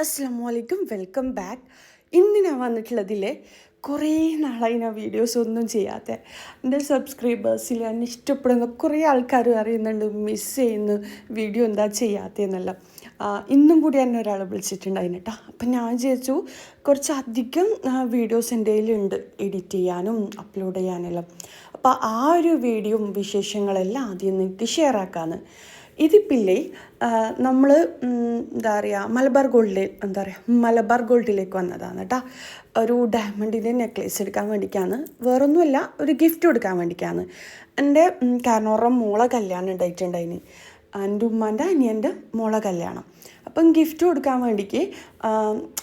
അസ്സാം വലൈക്കും welcome back. ഇന്ന് ഞാൻ വന്നിട്ടുള്ളതിൽ കുറേ നാളായി ഞാൻ വീഡിയോസ് ഒന്നും ചെയ്യാത്ത. എന്റെ സബ്സ്ക്രൈബേഴ്സിൽ എന്നെ ഇഷ്ടപ്പെടുന്ന കുറേ ആൾക്കാർ അറിയുന്നുണ്ട് മിസ് ചെയ്യുന്നു വീഡിയോ എന്താ ചെയ്യാത്തതെന്നല്ല ഇന്നും കൂടി എന്നെ ഒരാൾ വിളിച്ചിട്ടുണ്ടായിരുന്നു കേട്ടോ അപ്പം ഞാൻ വിചാരിച്ചു കുറച്ചധികം വീഡിയോസ് എന്റെ കയ്യിലുണ്ട്. എഡിറ്റ് ചെയ്യാനും അപ്ലോഡ് ചെയ്യാനെല്ലാം അപ്പോൾ ആ ഒരു വീഡിയോ വിശേഷങ്ങളെല്ലാം ആദ്യം നിങ്ങൾക്ക് ഷെയർ ആക്കാമെന്ന് ഇതിപ്പില്ലേ നമ്മൾ എന്താ പറയുക മലബാർ ഗോൾഡിൽ എന്താ പറയുക മലബാർ ഗോൾഡിലേക്ക് വന്നതാണ് കേട്ടോ ഒരു ഡയമണ്ടിന്റെ നെക്ലേസ് എടുക്കാൻ വേണ്ടിയിട്ടാണ് വേറൊന്നുമല്ല ഒരു ഗിഫ്റ്റ് കൊടുക്കാൻ വേണ്ടിയിട്ടാണ് എന്റെ കാരണോറം മോളെ കല്യാണം ഉണ്ടായിട്ടുണ്ടായിന്. എന്റെ ഉമ്മാന്റെ അനിയന്റെ മോളെ കല്യാണം. അപ്പം ഗിഫ്റ്റ് കൊടുക്കാൻ വേണ്ടിക്ക്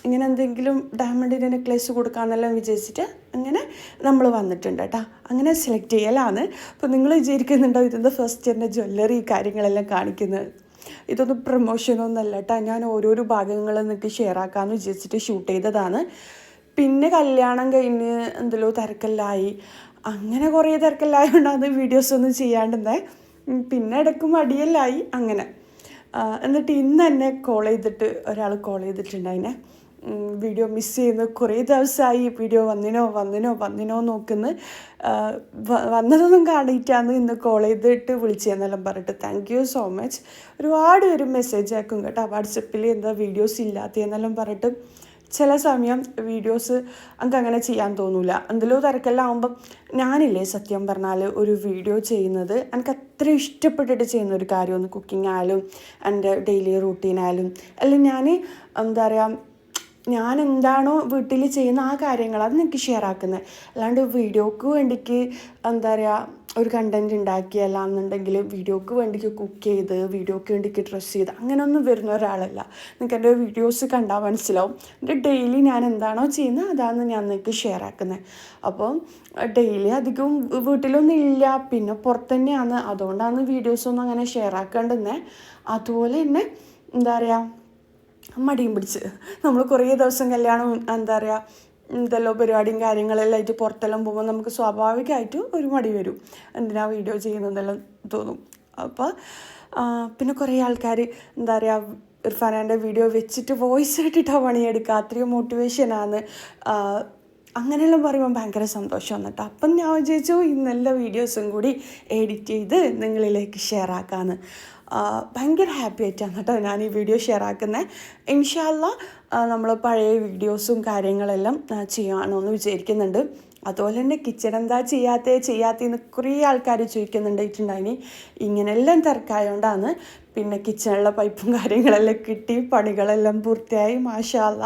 ഇങ്ങനെ എന്തെങ്കിലും ഡയമണ്ടിന്റെ നെക്ലേസ് കൊടുക്കാമെന്നെല്ലാം വിചാരിച്ചിട്ട് അങ്ങനെ നമ്മൾ വന്നിട്ടുണ്ട് കേട്ടോ അങ്ങനെ സെലക്ട് ചെയ്യലാണ്. അപ്പോൾ നിങ്ങൾ വിചാരിക്കുന്നുണ്ടോ ഇതിന്റെ ഫസ്റ്റ് എന്റെ ജ്വല്ലറി കാര്യങ്ങളെല്ലാം കാണിക്കുന്നത് ഇതൊന്നും പ്രൊമോഷനൊന്നുമല്ല കേട്ടോ ഞാൻ ഓരോരോ ഭാഗങ്ങൾ നിങ്ങൾക്ക് ഷെയർ ആക്കാമെന്ന് വിചാരിച്ചിട്ട് ഷൂട്ട് ചെയ്തതാണ്. പിന്നെ കല്യാണം കഴിഞ്ഞ് എന്തെല്ലോ തിരക്കെല്ലായി. അങ്ങനെ കുറേ തിരക്കെല്ലായതുകൊണ്ടാണ് വീഡിയോസ് ഒന്നും ചെയ്യാണ്ടെന്നേ പിന്നെ ഇടയ്ക്ക് മടിയെല്ലായി. അങ്ങനെ. എന്നിട്ട് ഇന്ന് തന്നെ കോൾ ചെയ്തിട്ട് ഒരാൾ കോൾ ചെയ്തിട്ടുണ്ടായിനെ. വീഡിയോ മിസ് ചെയ്യുന്നു. കുറേ ദിവസമായി വീഡിയോ വന്നിനോ വന്നിനോ വന്നിനോ നോക്കുന്നു. വന്നതൊന്നും കാണിയിട്ടാന്ന് ഇന്ന് കോൾ ചെയ്തിട്ട് വിളിച്ചതെന്നെല്ലാം പറഞ്ഞിട്ട്. താങ്ക് യു സോ മച്ച് ഒരുപാട് പേര് മെസ്സേജ് ആക്കും കേട്ടോ. വാട്സപ്പിൽ എന്താ വീഡിയോസ് ഇല്ലാത്തതെന്നെല്ലാം പറഞ്ഞിട്ട്. ചില സമയം വീഡിയോസ് എനിക്ക് അങ്ങനെ ചെയ്യാൻ തോന്നില്ല എന്തെല്ലോ തിരക്കെല്ലാം ആകുമ്പം ഞാനില്ലേ സത്യം പറഞ്ഞാൽ ഒരു വീഡിയോ ചെയ്യുന്നത് എനിക്ക് അത്ര ഇഷ്ടപ്പെട്ടിട്ട് ചെയ്യുന്ന ഒരു കാര്യമൊന്ന് കുക്കിംഗ് ആയാലും എന്റെ ഡെയിലി റൂട്ടീനായാലും അല്ലെങ്കിൽ ഞാൻ എന്താ പറയുക ഞാൻ എന്താണോ വീട്ടിൽ ചെയ്യുന്ന ആ കാര്യങ്ങൾ അത് എനിക്ക് ഷെയർ ആക്കുന്നത് അല്ലാണ്ട് വീഡിയോക്ക് വേണ്ടിക്ക് എന്താ പറയുക ഒരു കണ്ടന്റ് ഉണ്ടാക്കിയല്ല എന്നുണ്ടെങ്കിൽ വീഡിയോക്ക് വേണ്ടിക്ക് കുക്ക് ചെയ്ത് വീഡിയോക്ക് വേണ്ടിക്ക് ഡ്രസ്സ് ചെയ്ത് അങ്ങനെയൊന്നും വരുന്ന ഒരാളല്ല. നിങ്ങൾക്ക് എന്റെ വീഡിയോസ് കണ്ടാൽ മനസ്സിലാവും. എന്റെ ഡെയിലി ഞാൻ എന്താണോ ചെയ്യുന്നത് അതാണ് ഞാൻ നിങ്ങൾക്ക് ഷെയർ ആക്കുന്നത് അപ്പോൾ ഡെയിലി അധികം വീട്ടിലൊന്നും ഇല്ല. പിന്നെ പുറത്ത് തന്നെയാണ്. അതുകൊണ്ടാണ് വീഡിയോസൊന്നും അങ്ങനെ ഷെയർ ആക്കേണ്ടുന്നത് അതുപോലെ തന്നെ എന്താ പറയുക മടിയും പിടിച്ച്. നമ്മൾ കുറേ ദിവസം കല്യാണം എന്താ പറയുക എന്തെല്ലോ പരിപാടിയും കാര്യങ്ങളെല്ലാം ആയിട്ട് പുറത്തെല്ലാം പോകുമ്പോൾ നമുക്ക് സ്വാഭാവികമായിട്ട് ഒരു മടി വരും. എന്തിനാ വീഡിയോ ചെയ്യുന്നതെല്ലാം തോന്നും. അപ്പോൾ പിന്നെ കുറേ ആൾക്കാർ എന്താ പറയുക ഇർഫാനാന്റെ വീഡിയോ വെച്ചിട്ട് വോയിസ് ഇട്ടിട്ടാണ് പണിയെടുക്കുക അത്രയും മോട്ടിവേഷനാണ് അങ്ങനെയെല്ലാം പറയുമ്പോൾ ഭയങ്കര സന്തോഷം വന്നിട്ട് അപ്പം ഞാൻ വിചാരിച്ചു ഇന്നെല്ലാ വീഡിയോസും കൂടി എഡിറ്റ് ചെയ്ത് നിങ്ങളിലേക്ക് ഷെയർ ആക്കാമെന്ന് ഭയങ്കര ഹാപ്പി ആയിട്ടാണ് കേട്ടോ ഞാൻ ഈ വീഡിയോ ഷെയർ ആക്കുന്നത് ഇൻഷാല്ല നമ്മൾ പഴയ വീഡിയോസും കാര്യങ്ങളെല്ലാം ചെയ്യുകയാണെന്ന് വിചാരിക്കുന്നുണ്ട്. അതുപോലെ തന്നെ കിച്ചൺ എന്താ ചെയ്യാത്തേ ചെയ്യാത്തേന്ന് കുറേ ആൾക്കാർ ചോദിക്കുന്നുണ്ടായിട്ടുണ്ടായിനി. ഇങ്ങനെല്ലാം തിരക്കായതുകൊണ്ടാണ് പിന്നെ കിച്ചണിലെ പൈപ്പും കാര്യങ്ങളെല്ലാം കിട്ടി. പണികളെല്ലാം പൂർത്തിയായി. മാഷാല്ല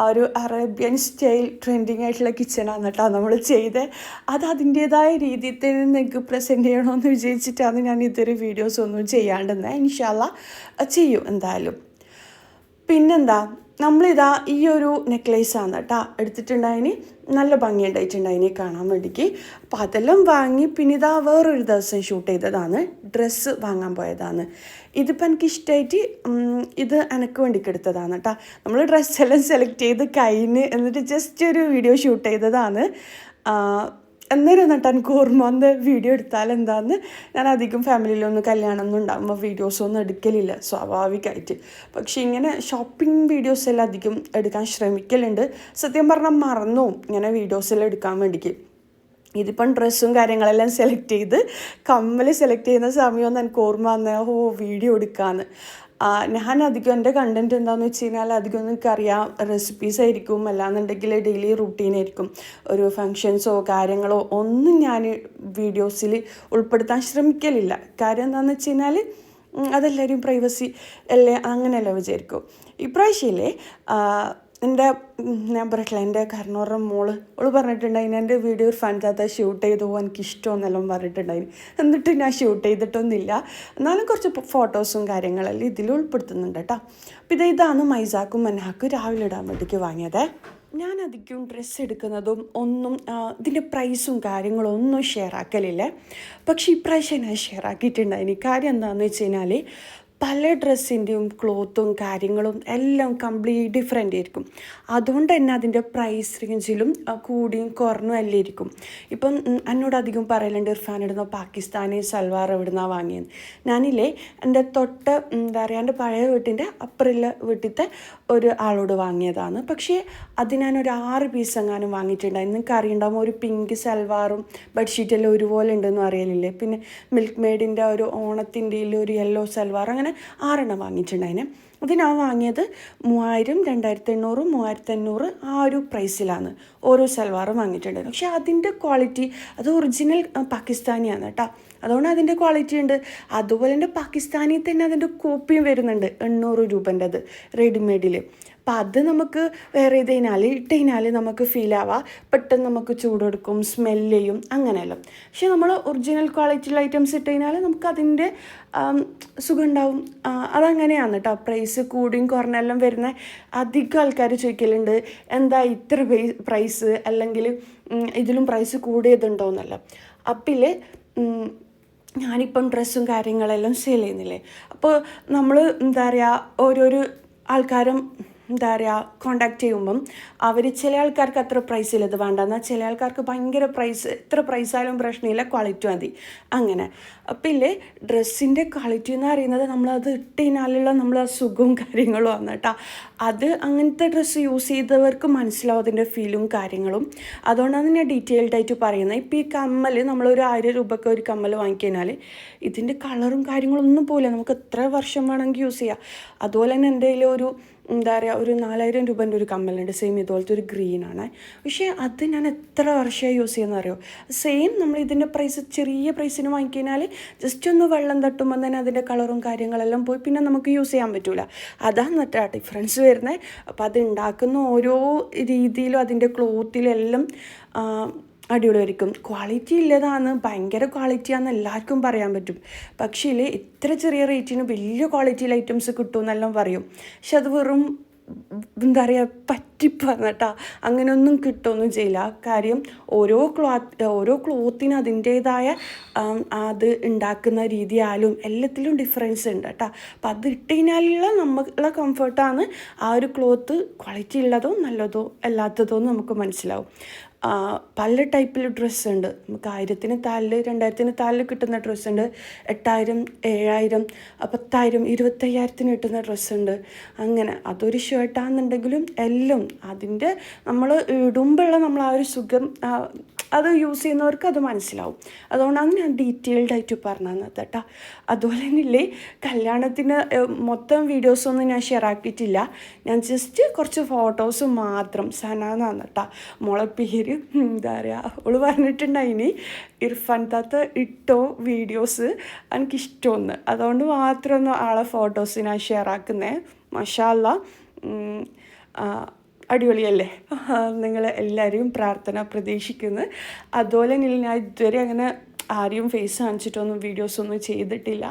ആ ഒരു അറേബ്യൻ സ്റ്റൈൽ ട്രെൻഡിങ് ആയിട്ടുള്ള കിച്ചണാണ് കേട്ടോ നമ്മൾ ചെയ്ത്. അത് അതിന്റേതായ രീതിയിൽ തന്നെ നിങ്ങൾക്ക് പ്രസന്റ് ചെയ്യണമെന്ന് വിചാരിച്ചിട്ടാണ് ഞാൻ ഇതൊരു വീഡിയോസ് ഒന്നും ചെയ്യാണ്ടെന്ന്. ഇൻഷാല്ല ചെയ്യും എന്തായാലും. പിന്നെന്താ? നമ്മളിതാ ഈ ഒരു നെക്ലേസാണ് കേട്ടോ എടുത്തിട്ടുണ്ടായിന്. നല്ല ഭംഗി അതിനെ കാണാൻ വേണ്ടിക്ക്. അപ്പോൾ അതെല്ലാം വാങ്ങി പിന്നെ ഇതാ വേറൊരു ദിവസം ഷൂട്ട് ചെയ്തതാണ്. ഡ്രസ്സ് വാങ്ങാൻ പോയതാണ്. ഇതിപ്പോൾ എനിക്ക് ഇഷ്ടമായിട്ട് ഇത് എനക്ക് വേണ്ടി എടുത്തതാണ് കേട്ടോ നമ്മൾ ഡ്രസ്സെല്ലാം സെലക്ട് ചെയ്ത് കഴിഞ്ഞ് എന്നിട്ട് ജസ്റ്റ് ഒരു വീഡിയോ ഷൂട്ട് ചെയ്തതാണ്. അന്നേരം എന്നിട്ട് എനിക്ക് ഓർമ്മ വന്ന് വീഡിയോ എടുത്താൽ എന്താന്ന്? ഞാൻ അധികം ഫാമിലിയിലൊന്നും കല്യാണം ഒന്നും ഉണ്ടാകുമ്പോൾ വീഡിയോസൊന്നും എടുക്കലില്ല. സ്വാഭാവികമായിട്ട് പക്ഷേ ഇങ്ങനെ ഷോപ്പിംഗ് വീഡിയോസ് എല്ലാം അധികം എടുക്കാൻ ശ്രമിക്കലുണ്ട്. സത്യം പറഞ്ഞാൽ മറന്നു ഇങ്ങനെ വീഡിയോസെല്ലാം എടുക്കാൻ വേണ്ടിക്ക്. ഇതിപ്പം ഡ്രസ്സും കാര്യങ്ങളെല്ലാം സെലക്ട് ചെയ്ത് കമ്മൽ സെലക്ട് ചെയ്യുന്ന സമയമൊന്നും എനിക്ക് ഓർമ്മ വന്ന ഓ വീഡിയോ എടുക്കാമെന്ന് ഞാൻ അധികം എന്റെ കണ്ടന്റ് എന്താണെന്ന് വെച്ച് കഴിഞ്ഞാൽ അധികം എനിക്കറിയാം റെസിപ്പീസ് ആയിരിക്കും. അല്ലാന്നുണ്ടെങ്കിൽ ഡെയിലി റുട്ടീൻ ആയിരിക്കും. ഒരു ഫങ്ഷൻസോ കാര്യങ്ങളോ ഒന്നും ഞാൻ വീഡിയോസിൽ ഉൾപ്പെടുത്താൻ ശ്രമിക്കലില്ല. കാര്യം എന്താണെന്ന് വെച്ച് കഴിഞ്ഞാൽ അതെല്ലാവരും പ്രൈവസി അല്ലേ? അങ്ങനെയല്ല വിചാരിക്കും. ഇപ്രാവശ്യമില്ലേ എന്റെ ഞാൻ പറയട്ടില്ല എന്റെ കർണോറം മോൾ അവൾ പറഞ്ഞിട്ടുണ്ടായിന് എന്റെ വീഡിയോ ഒരു ഫാൻസാത്ത ഷൂട്ട് ചെയ്തു എനിക്ക് ഇഷ്ടമെന്നെല്ലാം പറഞ്ഞിട്ടുണ്ടായിന് എന്നിട്ട് ഞാൻ ഷൂട്ട് ചെയ്തിട്ടൊന്നുമില്ല. എന്നാലും കുറച്ച് ഫോട്ടോസും കാര്യങ്ങളെല്ലാം ഇതിൽ ഉൾപ്പെടുത്തുന്നുണ്ട് കേട്ടോ. അപ്പം ഇത് ഇതാണ് മൈസാക്കും മനാക്കും രാവിലെ ഇടാൻ വേണ്ടിക്ക് വാങ്ങിയത്. ഞാൻ അധികം ഡ്രസ്സ് എടുക്കുന്നതും ഒന്നും ഇതിന്റെ പ്രൈസും കാര്യങ്ങളും ഒന്നും ഷെയർ ആക്കലില്ല. പക്ഷേ ഇപ്രാവശ്യം ഞാൻ ഷെയർ ആക്കിയിട്ടുണ്ടായിന് കാര്യം എന്താണെന്ന് വെച്ച് കഴിഞ്ഞാൽ പല ഡ്രസ്സിന്റെയും ക്ലോത്തും കാര്യങ്ങളും എല്ലാം കംപ്ലീറ്റ് ഡിഫറെന്റ് ആയിരിക്കും. അതുകൊണ്ട് തന്നെ അതിന്റെ പ്രൈസ് റേഞ്ചിലും കൂടിയും കുറഞ്ഞും എല്ലാം ഇരിക്കും ഇപ്പം എന്നോട് അധികം പറയലുണ്ട് ഇർഫാൻ ഇടുന്ന പാകിസ്ഥാനി സൽവാർ എവിടുന്നാണ് വാങ്ങിയത് ഞാനില്ലേ എന്റെ തൊട്ട് എന്താ പറയുക എന്റെ പഴയ വീട്ടിന്റെ അപ്പുറമുള്ള വീട്ടിലത്തെ ഒരു ആളോട് വാങ്ങിയതാണ്. പക്ഷേ അത് ഞാൻ ഒരു ആറ് പീസ് എങ്ങാനും വാങ്ങിയിട്ടുണ്ടായിരുന്നു നിങ്ങൾക്ക് അറിയണ്ടാവും ഒരു പിങ്ക് സൽവാറും ബെഡ്ഷീറ്റെല്ലാം ഒരുപോലെ ഉണ്ടെന്ന് അറിയലില്ലേ? പിന്നെ മിൽക്ക് മെയ്ഡിന്റെ ഒരു ഓണത്തിന്റെ ഒരു യെല്ലോ സൽവാർ അങ്ങനെ ആറെണ്ണം വാങ്ങിയിട്ടുണ്ടായിന് അത് ഞാൻ വാങ്ങിയത് മൂവായിരം രണ്ടായിരത്തി എണ്ണൂറ് മൂവായിരത്തി അഞ്ഞൂറ് ആ ഒരു പ്രൈസിലാണ് ഓരോ സൽവാറും വാങ്ങിയിട്ടുണ്ടായിരുന്നു പക്ഷേ അതിന്റെ ക്വാളിറ്റി അത് ഒറിജിനൽ പാകിസ്ഥാനിയാണ് കേട്ടോ. അതുകൊണ്ട് അതിന്റെ ക്വാളിറ്റി ഉണ്ട്. അതുപോലെ തന്നെ പാകിസ്ഥാനിൽ തന്നെ അതിന്റെ കോപ്പിയും വരുന്നുണ്ട്. എണ്ണൂറ് രൂപന്റെത് റെഡിമെയ്ഡിൽ അപ്പം അത് നമുക്ക് വേറെ ഇത് കഴിഞ്ഞാൽ ഇട്ട് കഴിഞ്ഞാൽ നമുക്ക് ഫീൽ ആവാം. പെട്ടെന്ന് നമുക്ക് ചൂടെടുക്കും സ്മെല്ല് ചെയ്യും അങ്ങനെയെല്ലാം. പക്ഷെ നമ്മൾ ഒറിജിനൽ ക്വാളിറ്റിയുള്ള ഐറ്റംസ് ഇട്ട് കഴിഞ്ഞാൽ നമുക്ക് അതിന്റെ സുഖം ഉണ്ടാവും അതങ്ങനെയാണ് കേട്ടോ പ്രൈസ് കൂടിയും കുറഞ്ഞെല്ലാം വരുന്ന അധികം ആൾക്കാർ ചോദിക്കലുണ്ട്. എന്താ ഇത്ര പ്രൈസ് അല്ലെങ്കിൽ ഇതിലും പ്രൈസ് കൂടിയതുണ്ടോ എന്നല്ല. അപ്പിൽ ഞാനിപ്പം ഡ്രസ്സും കാര്യങ്ങളെല്ലാം സെയിൽ ചെയ്യുന്നില്ലേ? അപ്പോൾ നമ്മൾ എന്താ പറയുക ഓരോരോ ആൾക്കാരും എന്താ പറയുക കോണ്ടാക്ട് ചെയ്യുമ്പം അവർ ചില ആൾക്കാർക്ക് അത്ര പ്രൈസിൽ ഇത് വേണ്ട എന്നാൽ ചില ആൾക്കാർക്ക് ഭയങ്കര പ്രൈസ് എത്ര പ്രൈസായാലും പ്രശ്നമില്ല ക്വാളിറ്റി മതി. അങ്ങനെ. അപ്പം ഇല്ലേ ഡ്രസ്സിന്റെ ക്വാളിറ്റി എന്ന് പറയുന്നത് നമ്മളത് ഇട്ട് കഴിഞ്ഞാലുള്ള നമ്മൾ സുഖവും കാര്യങ്ങളും ആണ് കേട്ടോ. അത് അങ്ങനത്തെ ഡ്രസ്സ് യൂസ് ചെയ്തവർക്ക് മനസ്സിലാവും അതിന്റെ ഫീലും കാര്യങ്ങളും. അതുകൊണ്ടാണ് ഞാൻ ഡീറ്റെയിൽഡ് ആയിട്ട് പറയുന്നത്. ഇപ്പോൾ ഈ കമ്മൽ നമ്മളൊരു ആയിരം രൂപയ്ക്ക് ഒരു കമ്മൽ വാങ്ങിക്കഴിഞ്ഞാൽ ഇതിന്റെ കളറും കാര്യങ്ങളും ഒന്നും പോലെ നമുക്ക് എത്ര വർഷം വേണമെങ്കിൽ യൂസ് ചെയ്യാം. അതുപോലെ തന്നെ എന്റെ ഒരു എന്താ പറയുക ഒരു നാലായിരം രൂപേന്റെ ഒരു കമ്മലുണ്ട്. സെയിം ഇതുപോലത്തെ ഒരു ഗ്രീനാണ് പക്ഷേ അത് ഞാൻ എത്ര വർഷമായി യൂസ് ചെയ്യുന്ന അറിയോ സെയിം നമ്മൾ ഇതിന്റെ പ്രൈസ് ചെറിയ പ്രൈസിന് വാങ്ങിക്കഴിഞ്ഞാൽ ജസ്റ്റ് ഒന്ന് വെള്ളം തട്ടുമ്പോൾ തന്നെ അതിന്റെ കളറും കാര്യങ്ങളെല്ലാം പോയി പിന്നെ നമുക്ക് യൂസ് ചെയ്യാൻ പറ്റില്ല അതാണ് മറ്റേ ഡിഫറൻസ് വരുന്നത് അപ്പോൾ അത് ഉണ്ടാക്കുന്ന ഓരോ രീതിയിലും അതിന്റെ ക്ലോത്തിലെല്ലാം അടിപൊളിയായിരിക്കും. ക്വാളിറ്റി ഇല്ലതാണ് ഭയങ്കര ക്വാളിറ്റിയാണെന്ന് എല്ലാവർക്കും പറയാൻ പറ്റും. പക്ഷേ ഇത്ര ചെറിയ റേറ്റിന് വലിയ ക്വാളിറ്റിയിൽ ഐറ്റംസ് കിട്ടുമെന്നെല്ലാം പറയും. പക്ഷെ അത് വെറും എന്താ പറയുക പറ്റിപ്പാണ് കേട്ടോ അങ്ങനെയൊന്നും കിട്ടുമൊന്നും ചെയ്യില്ല. കാര്യം ഓരോ ക്ലോത്ത് ഓരോ ക്ലോത്തിന് അതിന്റേതായ അത് ഉണ്ടാക്കുന്ന രീതിയാലും എല്ലാത്തിലും ഡിഫറൻസ് ഉണ്ട് കേട്ടോ. അപ്പം അത് ഇട്ട് കഴിഞ്ഞാലുള്ള നമ്മളുടെ കംഫർട്ടാണ് ആ ഒരു ക്ലോത്ത് ക്വാളിറ്റി ഉള്ളതോ നല്ലതോ അല്ലാത്തതോ നമുക്ക് മനസ്സിലാവും. പല ടൈപ്പിൽ ഡ്രസ്സ് ഉണ്ട് നമുക്ക് ആയിരത്തിന് താലിൽ രണ്ടായിരത്തിന് താലിൽ കിട്ടുന്ന ഡ്രസ്സ് ഉണ്ട് എട്ടായിരം ഏഴായിരം പത്തായിരം ഇരുപത്തയ്യായിരത്തിന് കിട്ടുന്ന ഡ്രസ്സ് ഉണ്ട് അങ്ങനെ അതൊരു ഷർട്ടാണെന്നുണ്ടെങ്കിലും എല്ലാം അതിന്റെ നമ്മൾ ഇടുമ്പോഴുള്ള നമ്മൾ ആ ഒരു സുഖം അത് യൂസ് ചെയ്യുന്നവർക്ക് അത് മനസ്സിലാവും. അതുകൊണ്ടാണ് ഞാൻ ഡീറ്റെയിൽഡ് ആയിട്ട് പറഞ്ഞു തന്നത് കേട്ടോ. അതുപോലെ തന്നെ കല്യാണത്തിന് മൊത്തം വീഡിയോസൊന്നും ഞാൻ ഷെയർ ആക്കിയിട്ടില്ല. ഞാൻ ജസ്റ്റ് കുറച്ച് ഫോട്ടോസ് മാത്രം സനാന്നാണ് കേട്ടോ. മോളെ പേര് എന്താ പറയുക അവൾ പറഞ്ഞിട്ടുണ്ടായിനി ഇർഫാൻ താത്ത ഇട്ടോ വീഡിയോസ് എനിക്കിഷ്ടമൊന്ന് അതുകൊണ്ട് മാത്രമൊന്നും ആളെ ഫോട്ടോസ് ഞാൻ ഷെയർ ആക്കുന്നേ. മഷാല്ല അടിപൊളിയല്ലേ? നിങ്ങൾ എല്ലാവരെയും പ്രാർത്ഥന പ്രതീക്ഷിക്കുന്നു. അതുപോലെ തന്നെ ഞാൻ ഇതുവരെ അങ്ങനെ ആരെയും ഫേസ് കാണിച്ചിട്ടൊന്നും വീഡിയോസൊന്നും ചെയ്തിട്ടില്ല.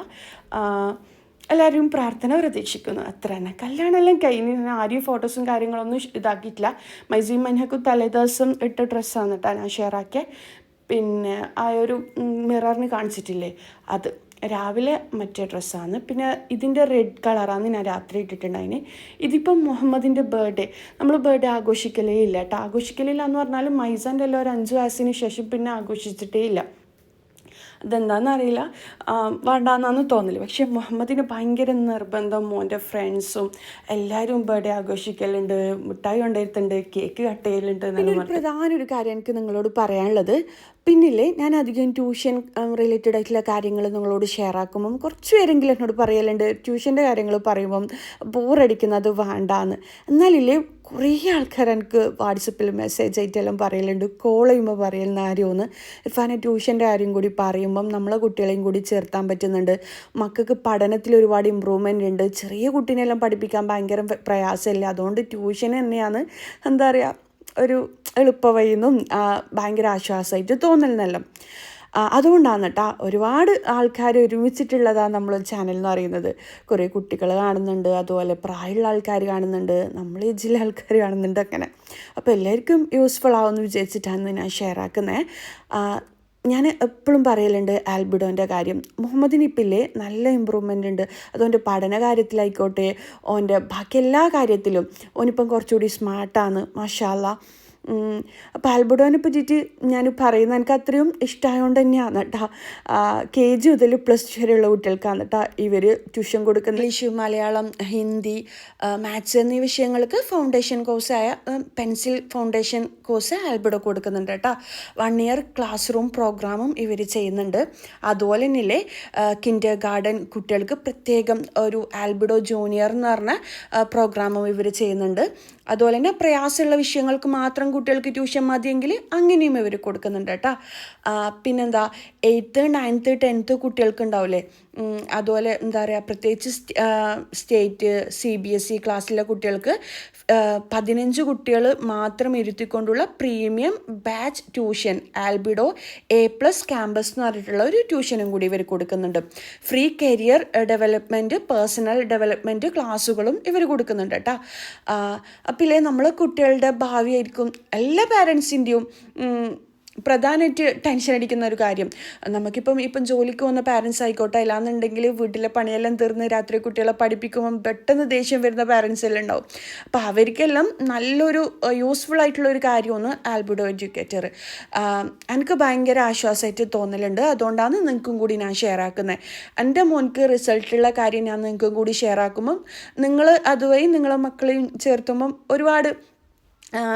എല്ലാവരും പ്രാർത്ഥന പ്രതീക്ഷിക്കുന്നു. അത്ര തന്നെ. കല്യാണമെല്ലാം കഴിഞ്ഞ് ഞാൻ ആരെയും ഫോട്ടോസും കാര്യങ്ങളൊന്നും ഇതാക്കിയിട്ടില്ല. മൈസൂർ മൻഹക്കു തലേദിവസം ഇട്ട ഡ്രസ്സാണ് കേട്ടോ ഞാൻ ഷെയർ ആക്കിയ. പിന്നെ ആ ഒരു മിററിന് കാണിച്ചിട്ടില്ലേ? അത്. രാവിലെ മറ്റേ ഡ്രസ്സാണ്. പിന്നെ ഇതിന്റെ റെഡ് കളറാണ് ഞാൻ രാത്രി ഇട്ടിട്ടുണ്ടായിന്. ഇതിപ്പം മുഹമ്മദിന്റെ ബർത്ത്ഡേ നമ്മൾ ബർത്ത്ഡേ ആഘോഷിക്കലേ ഇല്ല കേട്ടോ ആഘോഷിക്കലില്ല എന്ന് പറഞ്ഞാൽ മൈസാന്റെ എല്ലാം ഒരു അഞ്ച് വയസ്സിന് ശേഷം പിന്നെ ആഘോഷിച്ചിട്ടേ ഇല്ല അതെന്താണെന്ന് അറിയില്ല വേണ്ടാന്നാന്ന് തോന്നില്ല. പക്ഷെ മുഹമ്മദിന് ഭയങ്കര നിർബന്ധം. മോന്റെ ഫ്രണ്ട്സും എല്ലാവരും ബർത്ത്ഡേ ആഘോഷിക്കലുണ്ട്. മിഠായി കൊണ്ടുവരുത്തുണ്ട് കേക്ക് കട്ട് ചെയ്യലുണ്ട്. പ്രധാന ഒരു കാര്യം എനിക്ക് നിങ്ങളോട് പറയാനുള്ളത്. പിന്നില്ലേ ഞാൻ അധികം ട്യൂഷൻ റിലേറ്റഡ് ആയിട്ടുള്ള കാര്യങ്ങൾ നിങ്ങളോട് ഷെയർ ആക്കുമ്പം കുറച്ച് പേരെങ്കിലും എന്നോട് പറയലുണ്ട്. ട്യൂഷന്റെ കാര്യങ്ങൾ പറയുമ്പം ബോറടിക്കുന്നത് വേണ്ടാന്ന്. എന്നാലില്ലേ കുറേ ആൾക്കാർ എനിക്ക് വാട്സപ്പിൽ മെസ്സേജ് ആയിട്ടെല്ലാം പറയലുണ്ട്. കോൾ ചെയ്യുമ്പോൾ പറയലുന്ന കാര്യമൊന്ന് ഇർഫാനെ ട്യൂഷന്റെ കാര്യം കൂടി പറയുമ്പം നമ്മളെ കുട്ടികളെയും കൂടി ചേർത്താൻ പറ്റുന്നുണ്ട്. മക്കൾക്ക് പഠനത്തിൽ ഒരുപാട് ഇമ്പ്രൂവ്മെന്റ് ഉണ്ട്. ചെറിയ കുട്ടീനെല്ലാം പഠിപ്പിക്കാൻ ഭയങ്കര പ്രയാസമില്ല. അതുകൊണ്ട് ട്യൂഷൻ തന്നെയാണ് എന്താ പറയുക ഒരു എളുപ്പവഴിയെന്നും ഭയങ്കര ആശ്വാസമായിട്ട് തോന്നലെന്നല്ല അതുകൊണ്ടാണ് കേട്ടോ ഒരുപാട് ആൾക്കാർ ഒരുമിച്ചിട്ടുള്ളതാണ് നമ്മൾ ചാനൽ എന്ന് പറയുന്നത്. കുറേ കുട്ടികൾ കാണുന്നുണ്ട് അതുപോലെ പ്രായമുള്ള ആൾക്കാർ കാണുന്നുണ്ട് നമ്മൾ ഏജിലെ ആൾക്കാർ കാണുന്നുണ്ട് അങ്ങനെ. അപ്പോൾ എല്ലാവർക്കും യൂസ്ഫുൾ ആവുമെന്ന് വിചാരിച്ചിട്ടാണ് ഞാൻ ഷെയർ ആക്കുന്നത് ഞാൻ എപ്പോഴും പറയലുണ്ട് ആൽബിഡോന്റെ കാര്യം. മുഹമ്മദിന് നല്ല ഇമ്പ്രൂവ്മെന്റ് ഉണ്ട്. അതുകൊണ്ട് പഠന കാര്യത്തിലായിക്കോട്ടെ ഓന്റെ ബാക്കി എല്ലാ കാര്യത്തിലും ഓനിപ്പം കുറച്ചുകൂടി സ്മാർട്ടാണ് മഷാല്ല അപ്പോൾ ആൽബഡോനെ പറ്റിയിട്ട് ഞാൻ പറയുന്നത് എനിക്ക് അത്രയും ഇഷ്ടമായതുകൊണ്ട് തന്നെയാണ് കേട്ടോ കെ ജി മുതൽ പ്ലസ് ടു വരെയുള്ള കുട്ടികൾക്കാണ് കേട്ടോ ഇവർ ട്യൂഷൻ കൊടുക്കുന്ന ഇംഗ്ലീഷ് മലയാളം ഹിന്ദി മാത്സ് എന്നീ വിഷയങ്ങൾക്ക് ഫൗണ്ടേഷൻ കോഴ്സായ പെൻസിൽ ഫൗണ്ടേഷൻ കോഴ്സ് ആൽബഡോ കൊടുക്കുന്നുണ്ട് കേട്ടോ വൺ ഇയർ ക്ലാസ് റൂം പ്രോഗ്രാമും ഇവർ ചെയ്യുന്നുണ്ട്. അതുപോലെ തന്നെ കിൻഡർ ഗാർഡൻ കുട്ടികൾക്ക് പ്രത്യേകം ഒരു ആൽബിഡോ ജൂനിയർ എന്ന് പറഞ്ഞ പ്രോഗ്രാമും ഇവർ ചെയ്യുന്നുണ്ട്. അതുപോലെ തന്നെ പ്രയാസമുള്ള വിഷയങ്ങൾക്ക് മാത്രം കുട്ടികൾക്ക് ട്യൂഷൻ മതിയെങ്കിൽ അങ്ങനെയും ഇവർ കൊടുക്കുന്നുണ്ട് കേട്ടോ. പിന്നെന്താ എയ്ത്ത് നയൻത്ത് ടെൻത്ത് കുട്ടികൾക്ക് ഉണ്ടാവില്ലേ? അതുപോലെ എന്താ പറയുക പ്രത്യേകിച്ച് state C B S E ക്ലാസ്സിലെ കുട്ടികൾക്ക് പതിനഞ്ച് കുട്ടികൾ മാത്രം ഇരുത്തിക്കൊണ്ടുള്ള premium batch tuition Albedo A plus campus എന്ന് പറഞ്ഞിട്ടുള്ള ഒരു ട്യൂഷനും കൂടി ഇവർ കൊടുക്കുന്നുണ്ട്. Free career development personal development ക്ലാസ്സുകളും ഇവർ കൊടുക്കുന്നുണ്ട് കേട്ടോ. അപ്പില്ലേ നമ്മളെ കുട്ടികളുടെ ഭാവിയായിരിക്കും. എല്ലാ പാരൻസിന്റെയും പ്രധാനമായിട്ട് ടെൻഷൻ അടിക്കുന്ന ഒരു കാര്യം. നമുക്കിപ്പം ഇപ്പം ജോലിക്ക് പോകുന്ന പാരൻസ് ആയിക്കോട്ടെ അല്ലാന്നുണ്ടെങ്കിൽ വീട്ടിലെ പണിയെല്ലാം തീർന്ന് രാത്രി കുട്ടികളെ പഠിപ്പിക്കുമ്പം പെട്ടെന്ന് ദേഷ്യം വരുന്ന പാരൻസ് എല്ലാം ഉണ്ടാവും. അപ്പോൾ അവർക്കെല്ലാം നല്ലൊരു യൂസ്ഫുൾ ആയിട്ടുള്ള ഒരു കാര്യമാണ് ആൽബുഡോ എഡ്യൂക്കേറ്റർ. എനിക്ക് ഭയങ്കര ആശ്വാസമായിട്ട് തോന്നലുണ്ട്. അതുകൊണ്ടാണ് നിങ്ങൾക്കും കൂടി ഞാൻ ഷെയർ ആക്കുന്നത് എന്റെ മോൻക്ക് റിസൾട്ടുള്ള കാര്യം ഞാൻ നിങ്ങൾക്കും കൂടി ഷെയർ ആക്കുമ്പം നിങ്ങൾ അതുവഴി നിങ്ങളെ മക്കളെയും ചേർത്തുമ്പം ഒരുപാട്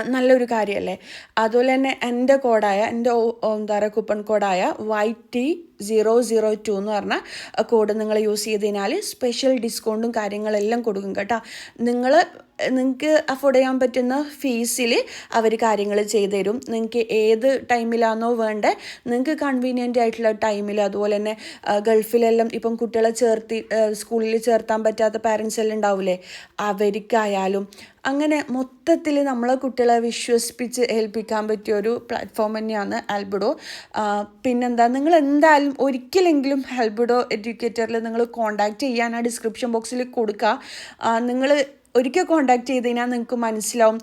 നല്ലൊരു കാര്യമല്ലേ അതുപോലെ തന്നെ എന്റെ കോഡായ എന്റെ എന്താ പറയുക coupon കോഡായ Y T zero zero two എന്ന് പറഞ്ഞ കോഡ് നിങ്ങൾ യൂസ് ചെയ്തതിനാൽ സ്പെഷ്യൽ ഡിസ്കൗണ്ടും കാര്യങ്ങളെല്ലാം കൊടുക്കും കേട്ടോ. നിങ്ങൾ നിങ്ങൾക്ക് അഫോർഡ് ചെയ്യാൻ പറ്റുന്ന ഫീസിൽ അവർ കാര്യങ്ങൾ ചെയ്തു തരും നിങ്ങൾക്ക് ഏത് ടൈമിലാണോ വേണ്ടത് നിങ്ങൾക്ക് കൺവീനിയന്റ് ആയിട്ടുള്ള ടൈമിൽ അതുപോലെ തന്നെ ഗൾഫിലെല്ലാം ഇപ്പം കുട്ടികളെ ചേർത്തി സ്കൂളിൽ ചേർത്താൻ പറ്റാത്ത പാരൻസ് എല്ലാം ഉണ്ടാവില്ലേ അവർക്കായാലും. അങ്ങനെ മൊത്തത്തിൽ നമ്മളെ കുട്ടികളെ വിശ്വസിപ്പിച്ച് ഏൽപ്പിക്കാൻ പറ്റിയ ഒരു പ്ലാറ്റ്ഫോം തന്നെയാണ് ആൽബിഡോ പിന്നെന്താ നിങ്ങൾ എന്തായാലും ഒരിക്കലെങ്കിലും ആൽബിഡോ എഡ്യൂക്കേറ്ററിൽ നിങ്ങൾ കോൺടാക്റ്റ് ചെയ്യാൻ ആ ഡിസ്ക്രിപ്ഷൻ ബോക്സിൽ കൊടുക്കുക നിങ്ങൾ ഒരിക്കൽ കോണ്ടാക്ട് ചെയ്ത് കഴിഞ്ഞാൽ നിങ്ങൾക്ക് മനസ്സിലാവും.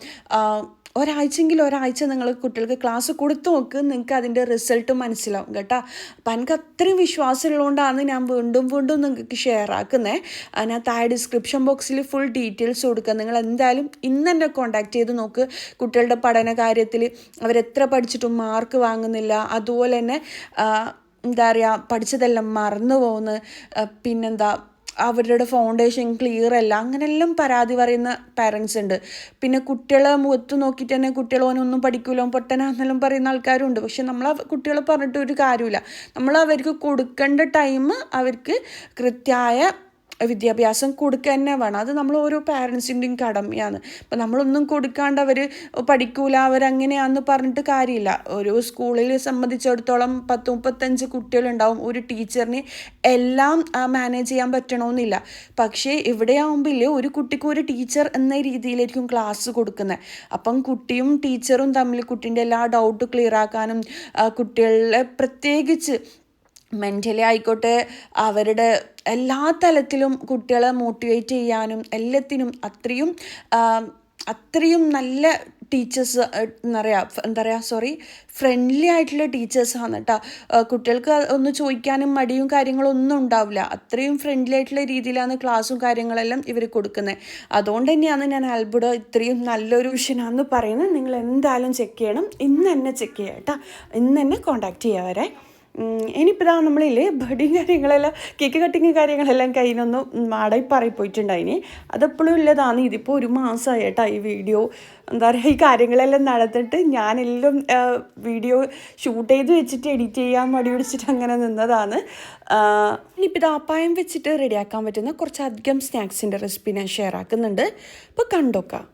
ഒരാഴ്ചയെങ്കിലും ഒരാഴ്ച നിങ്ങൾ കുട്ടികൾക്ക് ക്ലാസ് കൊടുത്തു നോക്ക് നിങ്ങൾക്ക് അതിന്റെ റിസൾട്ട് മനസ്സിലാവും കേട്ടോ. അപ്പം എനിക്ക് അത്രയും വിശ്വാസമുള്ളതുകൊണ്ടാണ് ഞാൻ വീണ്ടും വീണ്ടും നിങ്ങൾക്ക് ഷെയർ ആക്കുന്നത് ഞാൻ താഴെ ഡിസ്ക്രിപ്ഷൻ ബോക്സിൽ ഫുൾ ഡീറ്റെയിൽസ് കൊടുക്കുക നിങ്ങൾ എന്തായാലും ഇന്ന് തന്നെ കോൺടാക്ട് ചെയ്ത് നോക്ക്. കുട്ടികളുടെ പഠന കാര്യത്തിൽ അവരെത്ര പഠിച്ചിട്ടും മാർക്ക് വാങ്ങുന്നില്ല. അതുപോലെ തന്നെ എന്താ പറയുക പഠിച്ചതെല്ലാം മറന്നു പോകുന്നു പിന്നെന്താ അവരുടെ ഫൗണ്ടേഷൻ ക്ലിയർ അല്ല. അങ്ങനെല്ലാം പരാതി പറയുന്ന പാരൻസ് ഉണ്ട്. പിന്നെ കുട്ടികളെ മുഖത്ത് നോക്കിയിട്ട് തന്നെ കുട്ടികൾ ഓനൊന്നും പഠിക്കൂല പൊട്ടനാന്നെല്ലാം പറയുന്ന ആൾക്കാരും ഉണ്ട് പക്ഷെ നമ്മൾ കുട്ടികളെ പറഞ്ഞിട്ട് ഒരു കാര്യമില്ല നമ്മൾ അവർക്ക് കൊടുക്കേണ്ട ടൈം അവർക്ക് കൃത്യമായ വിദ്യാഭ്യാസം കൊടുക്കുക തന്നെ വേണം. അത് നമ്മൾ ഓരോ പാരൻസിന്റെയും കടമയാണ്. അപ്പം നമ്മളൊന്നും കൊടുക്കാണ്ട് അവർ പഠിക്കൂല അവരങ്ങനെയാണെന്ന് പറഞ്ഞിട്ട് കാര്യമില്ല. ഒരു സ്കൂളിൽ സംബന്ധിച്ചിടത്തോളം പത്ത് മുപ്പത്തഞ്ച് കുട്ടികളുണ്ടാവും. ഒരു ടീച്ചറിന് എല്ലാം മാനേജ് ചെയ്യാൻ പറ്റണമെന്നില്ല. പക്ഷേ ഇവിടെ ആകുമ്പോൾ ഒരു കുട്ടിക്ക് ഒരു ടീച്ചർ എന്ന രീതിയിലായിരിക്കും ക്ലാസ് കൊടുക്കുന്നത്. അപ്പം കുട്ടിയും ടീച്ചറും തമ്മിൽ കുട്ടീന്റെ എല്ലാ ഡൗട്ട് ക്ലിയർ ആക്കാനും കുട്ടികളെ പ്രത്യേകിച്ച് മെന്റലി ആയിക്കോട്ടെ അവരുടെ എല്ലാ തലത്തിലും കുട്ടികളെ മോട്ടിവേറ്റ് ചെയ്യാനും എല്ലാത്തിനും അത്രയും അത്രയും നല്ല ടീച്ചേഴ്സ് എന്താ പറയുക എന്താ പറയുക സോറി ഫ്രണ്ട്ലി ആയിട്ടുള്ള ടീച്ചേഴ്സാണ് കേട്ടോ കുട്ടികൾക്ക് ഒന്ന് ചോദിക്കാനും മടിയും കാര്യങ്ങളൊന്നും ഉണ്ടാവില്ല. അത്രയും ഫ്രണ്ട്ലി ആയിട്ടുള്ള രീതിയിലാണ് ക്ലാസ്സും കാര്യങ്ങളെല്ലാം ഇവർ കൊടുക്കുന്നത് അതുകൊണ്ട് തന്നെയാണ് ഞാൻ അത്ഭുതം ഇത്രയും നല്ലൊരു വിഷയമാണെന്ന് പറയുന്നത്. നിങ്ങൾ എന്തായാലും ചെക്ക് ചെയ്യണം. ഇന്ന് തന്നെ ചെക്ക് ചെയ്യാം കേട്ടോ ഇന്ന് തന്നെ കോൺടാക്റ്റ് ചെയ്യാവരെ ഇനിയിപ്പോൾ ഇതാ നമ്മളില്ലേ ബഡിങ് കാര്യങ്ങളെല്ലാം കേക്ക് കട്ടിങ് കാര്യങ്ങളെല്ലാം കയ്യിലൊന്നും മാടായി പറയി പോയിട്ടുണ്ടായിനി അതെപ്പോഴും ഇല്ലതാണ് ഇതിപ്പോൾ ഒരു മാസമായി കേട്ടോ ഈ വീഡിയോ എന്താ പറയുക ഈ കാര്യങ്ങളെല്ലാം നടന്നിട്ട് ഞാനെല്ലാം വീഡിയോ ഷൂട്ട് ചെയ്ത് വെച്ചിട്ട് എഡിറ്റ് ചെയ്യാൻ മടി പിടിച്ചിട്ട് അങ്ങനെ നിന്നതാണ്. ഇനിയിപ്പോൾ ഇത് അപ്പായം വെച്ചിട്ട് റെഡിയാക്കാൻ പറ്റുന്ന കുറച്ചധികം സ്നാക്സിന്റെ റെസിപ്പി ഞാൻ ഷെയർ ആക്കുന്നുണ്ട്. ഇപ്പോൾ കണ്ടോക്കാം.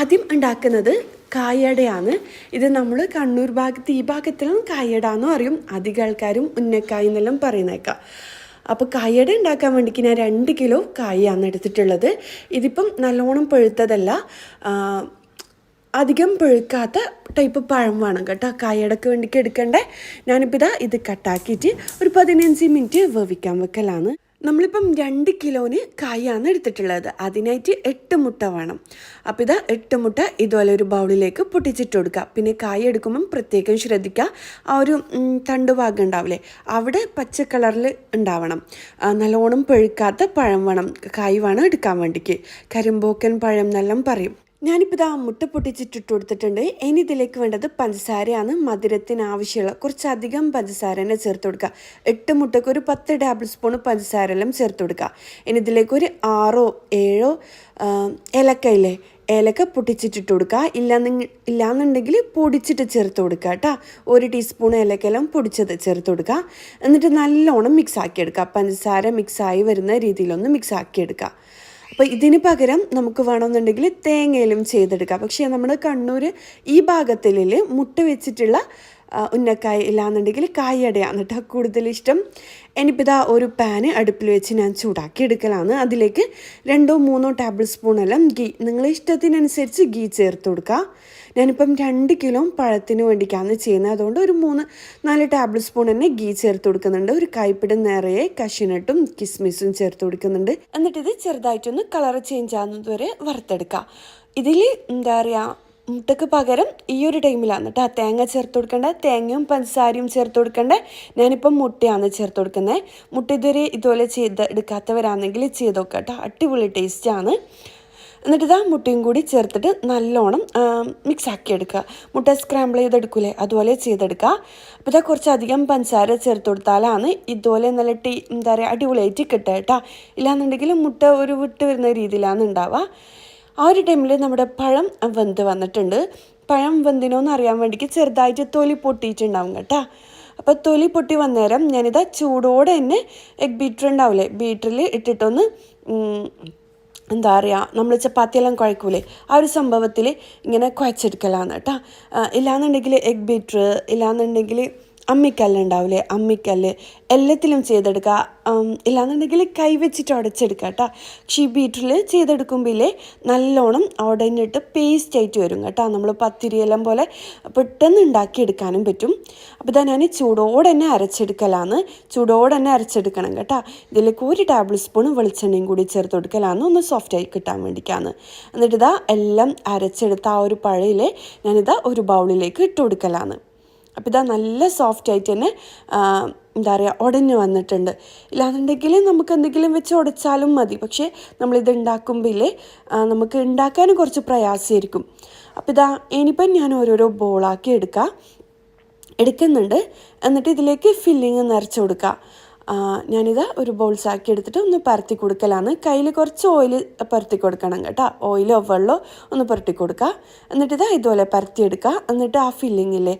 ആദ്യം ഉണ്ടാക്കുന്നത് കായടയാണ്. ഇത് നമ്മൾ കണ്ണൂർ ഭാഗത്ത് ഈ ഭാഗത്തിലും കായട എന്ന് പറയും അധികം ആൾക്കാരും ഉന്നക്കായ എന്നെല്ലാം പറയുന്നേക്കാം. അപ്പോൾ കായട ഉണ്ടാക്കാൻ വേണ്ടിക്ക് ഞാൻ രണ്ട് കിലോ കായാണ് എടുത്തിട്ടുള്ളത്. ഇതിപ്പം നല്ലോണം പഴുത്തതല്ല. അധികം പഴുക്കാത്ത ടൈപ്പ് പഴം വേണം കേട്ടോ. കായടക്ക് വേണ്ടിക്ക് എടുക്കണ്ടേ. ഞാനിപ്പോൾ ഇതാ ഇത് കട്ടാക്കിയിട്ട് ഒരു പതിനഞ്ച് മിനിറ്റ് വേവിക്കാൻ വെക്കലാണ്. നമ്മളിപ്പം രണ്ട് കിലോന് കായാണ് എടുത്തിട്ടുള്ളത്. അതിനായിട്ട് എട്ട് മുട്ട വേണം. അപ്പോൾ ഇതാ എട്ട് മുട്ട ഇതുപോലെ ഒരു ബൗളിലേക്ക് പൊട്ടിച്ചിട്ട് കൊടുക്കുക. പിന്നെ കായ എടുക്കുമ്പം പ്രത്യേകം ശ്രദ്ധിക്കുക. ആ ഒരു തണ്ട് ഭാഗം ഉണ്ടാവില്ലേ? അവിടെ പച്ച കളറിൽ ഉണ്ടാവണം. നല്ലോണം പഴുക്കാത്ത പഴം വേണം. കായ് വേണം എടുക്കാൻ വേണ്ടിക്ക്. കരിമ്പോക്കൻ പഴം എന്നെല്ലാം പറയും. ഞാനിപ്പോൾ ഇതാ മുട്ട പൊട്ടിച്ചിട്ടിട്ട് കൊടുത്തിട്ടുണ്ട്. ഇനി ഇതിലേക്ക് വേണ്ടത് പഞ്ചസാരയാണ്. മധുരത്തിന് ആവശ്യമുള്ള കുറച്ചധികം പഞ്ചസാര തന്നെ ചേർത്ത് കൊടുക്കുക. എട്ട് മുട്ടയ്ക്ക് ഒരു പത്ത് ടേബിൾ സ്പൂൺ പഞ്ചസാര എല്ലാം ചേർത്ത് കൊടുക്കുക. ഇനി ഇതിലേക്ക് ഒരു ആറോ ഏഴോ ഇലക്കയില്ലേ ഏലക്ക പൊട്ടിച്ചിട്ടിട്ട് കൊടുക്കുക. ഇല്ലാന്ന് ഇല്ലാന്നുണ്ടെങ്കിൽ പൊടിച്ചിട്ട് ചേർത്ത് കൊടുക്കുക കേട്ടോ. ഒരു ടീസ്പൂൺ ഏലക്കെല്ലാം പൊടിച്ചത് ചേർത്ത് കൊടുക്കുക. എന്നിട്ട് നല്ലോണം മിക്സ് ആക്കിയെടുക്കുക പഞ്ചസാര മിക്സായി വരുന്ന രീതിയിലൊന്ന് മിക്സ് ആക്കി എടുക്കുക. അപ്പോൾ ഇതിന് പകരം നമുക്ക് വേണമെന്നുണ്ടെങ്കിൽ തേങ്ങയിലും ചെയ്തെടുക്കാം. പക്ഷേ നമ്മുടെ കണ്ണൂർ ഈ ഭാഗത്തിൽ മുട്ട വെച്ചിട്ടുള്ള ഉന്നക്കായ ഇല്ലാന്നുണ്ടെങ്കിൽ കായടയാണ് കേട്ടോ കൂടുതൽ ഇഷ്ടം. എനിപ്പിതാ ഒരു പാന് അടുപ്പിൽ വെച്ച് ഞാൻ ചൂടാക്കി എടുക്കലാണ് അതിലേക്ക് രണ്ടോ മൂന്നോ ടേബിൾ സ്പൂണെല്ലാം ഗീ നിങ്ങളുടെ ഇഷ്ടത്തിനനുസരിച്ച് ഗീ ചേർത്ത് കൊടുക്കുക ഞാനിപ്പം രണ്ട് കിലോ പഴത്തിന് വേണ്ടിയിട്ടാണ് ചെയ്യുന്നത്. അതുകൊണ്ട് ഒരു മൂന്ന് നാല് ടേബിൾ സ്പൂൺ തന്നെ ഗീ ചേർത്ത് കൊടുക്കുന്നുണ്ട്. ഒരു കൈപ്പിടി നിറയെ കഷിനട്ടും കിസ്മിസും ചേർത്ത് കൊടുക്കുന്നുണ്ട്. എന്നിട്ട് ഇത് ചെറുതായിട്ടൊന്ന് കളർ ചേഞ്ച് ആകുന്നത് വറുത്തെടുക്കുക ഇതിൽ എന്താ പറയുക മുട്ടക്ക് പകരം ഈ ഒരു ടൈമിലാണ് കേട്ടോ തേങ്ങ ചേർത്ത് കൊടുക്കേണ്ടത് തേങ്ങയും പഞ്ചസാരയും ചേർത്ത് കൊടുക്കേണ്ടത് ഞാനിപ്പം മുട്ടയാണ് ചേർത്ത് കൊടുക്കുന്നത് മുട്ട ഇതുവരെ ഇതുപോലെ ചെയ്ത് എടുക്കാത്തവരാണെങ്കിൽ ചെയ്ത് നോക്കാം കേട്ടോ അടിപൊളി ടേസ്റ്റാണ് എന്നിട്ട് ഇതാ മുട്ടയും കൂടി ചേർത്തിട്ട് നല്ലോണം മിക്സ് ആക്കി എടുക്കുക. മുട്ട സ്ക്രാമ്പിൾ ചെയ്തെടുക്കൂലേ? അതുപോലെ ചെയ്തെടുക്കുക. അപ്പോൾ ഇതാ കുറച്ചധികം പഞ്ചസാര ചേർത്ത് കൊടുത്താലാണ് ഇതുപോലെ നല്ല ടീ എന്താ പറയുക അടിപൊളിയായിട്ട് കിട്ടുക കേട്ടോ. ഇല്ലാന്നുണ്ടെങ്കിൽ മുട്ട ഒരു വിട്ട് വരുന്ന രീതിയിലാണ് ഉണ്ടാവുക. ആ ഒരു ടൈമിൽ നമ്മുടെ പഴം വെന്ത് വന്നിട്ടുണ്ട്. പഴം വെന്തിനോ എന്ന് അറിയാൻ വേണ്ടിക്ക് ചെറുതായിട്ട് തൊലി പൊട്ടിയിട്ടുണ്ടാവും കേട്ടോ. അപ്പോൾ തൊലി പൊട്ടി വന്നേരം ഞാനിതാ ചൂടോടെ തന്നെ എഗ് ബീറ്റർ ഉണ്ടാവില്ലേ? ബീറ്ററിൽ ഇട്ടിട്ടൊന്ന് എന്താ പറയുക നമ്മൾ ചപ്പാത്തിയെല്ലാം കുഴക്കൂലേ? ആ ഒരു സംഭവത്തിൽ ഇങ്ങനെ കുഴച്ചെടുക്കലാണ് കേട്ടോ. ഇല്ലാന്നുണ്ടെങ്കിൽ എഗ് ബീറ്റർ ഇല്ലാന്നുണ്ടെങ്കിൽ അമ്മിക്കല്ല് ഉണ്ടാവില്ലേ അമ്മിക്കല്ല്. എല്ലാത്തിലും ചെയ്തെടുക്കുക. ഇല്ലാന്നുണ്ടെങ്കിൽ കൈവച്ചിട്ട് ഉടച്ചെടുക്കുക കേട്ടോ. പക്ഷേ ഈ ബീറ്ററിൽ ചെയ്തെടുക്കുമ്പോഴേ നല്ലോണം ഉടഞ്ഞിട്ട് പേസ്റ്റ് ആയിട്ട് വരും കേട്ടോ. നമ്മൾ പത്തിരിയെല്ലാം പോലെ പെട്ടെന്ന് ഉണ്ടാക്കിയെടുക്കാനും പറ്റും. അപ്പോൾ ഇതാ ഞാൻ ചൂടോടെ തന്നെ അരച്ചെടുക്കലാണ് ചൂടോടെ തന്നെ അരച്ചെടുക്കണം കേട്ടോ. ഇതിലേക്ക് ഒരു ടേബിൾ സ്പൂൺ വെളിച്ചെണ്ണയും കൂടി ചേർത്ത് കൊടുക്കലാണ് ഒന്ന് സോഫ്റ്റ് ആയി കിട്ടാൻ വേണ്ടിയിട്ടാണ് എന്നിട്ട് ഇതാ എല്ലാം അരച്ചെടുത്ത ആ ഒരു പഴയിൽ ഞാനിതാ ഒരു ബൗളിലേക്ക് ഇട്ട് കൊടുക്കലാണ് അപ്പോൾ ഇതാ നല്ല സോഫ്റ്റ് ആയിട്ട് തന്നെ എന്താ പറയുക ഉടഞ്ഞു വന്നിട്ടുണ്ട്. ഇല്ലാന്നുണ്ടെങ്കിൽ നമുക്ക് എന്തെങ്കിലും വെച്ച് ഉടച്ചാലും മതി. പക്ഷേ നമ്മളിത് ഉണ്ടാക്കുമ്പോഴേ നമുക്ക് ഉണ്ടാക്കാനും കുറച്ച് പ്രയാസമായിരിക്കും. അപ്പോൾ ഇതാ ഇനിയിപ്പം ഞാൻ ഓരോരോ ബോളാക്കി എടുക്കാം. എടുക്കുന്നുണ്ട്. എന്നിട്ട് ഇതിലേക്ക് ഫില്ലിങ് നിറച്ച് കൊടുക്കുക ഞാനിത് ഒരു ബോൾസ് ആക്കി എടുത്തിട്ട് ഒന്ന് പരത്തി കൊടുക്കലാണ്. കയ്യിൽ കുറച്ച് ഓയിൽ പരത്തി കൊടുക്കണം കേട്ടോ. ഓയിലോ വെള്ളമോ ഒന്ന് പുരട്ടി കൊടുക്കുക എന്നിട്ട് ഇത് ഇതുപോലെ പരത്തിയെടുക്കുക എന്നിട്ട് ആ ഫില്ലിങ്ങില്ലേ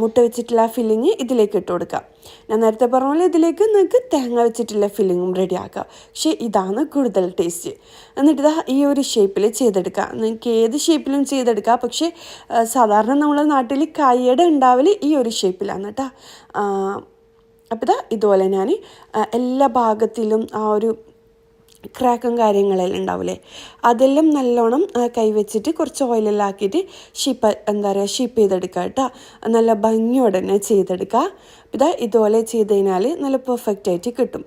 മുട്ട വെച്ചിട്ടുള്ള ആ ഫില്ലിങ് ഇതിലേക്ക് ഇട്ട് കൊടുക്കുക ഞാൻ നേരത്തെ പറഞ്ഞ പോലെ ഇതിലേക്ക് നിങ്ങൾക്ക് തേങ്ങ വെച്ചിട്ടുള്ള ഫില്ലിങ്ങും റെഡി ആക്കുക പക്ഷേ ഇതാണ് കൂടുതൽ ടേസ്റ്റ് എന്നിട്ട് ഇതാ ഈ ഒരു ഷേപ്പിൽ ചെയ്തെടുക്കുക നിങ്ങൾക്ക് ഏത് ഷേപ്പിലും ചെയ്തെടുക്കുക പക്ഷേ സാധാരണ നമ്മളെ നാട്ടിൽ കയ്യട ഉണ്ടാവൽ ഈ ഒരു ഷേപ്പിലാണ് കേട്ടോ. അപ്പോൾ ഇതാ ഇതുപോലെ ഞാൻ എല്ലാ ഭാഗത്തിലും ആ ഒരു ക്രാക്കും കാര്യങ്ങളെല്ലാം ഉണ്ടാവില്ലേ അതെല്ലാം നല്ലോണം കൈവച്ചിട്ട് കുറച്ച് ഓയിലെല്ലാം ആക്കിയിട്ട് ഷിപ്പ് എന്താ പറയുക ഷിപ്പ് ചെയ്തെടുക്കുക കേട്ടോ. നല്ല ഭംഗിയോടെ തന്നെ ചെയ്തെടുക്കുക. അപ്പം ഇതാ ഇതുപോലെ ചെയ്ത് കഴിഞ്ഞാൽ നല്ല പെർഫെക്റ്റ് ആയിട്ട് കിട്ടും.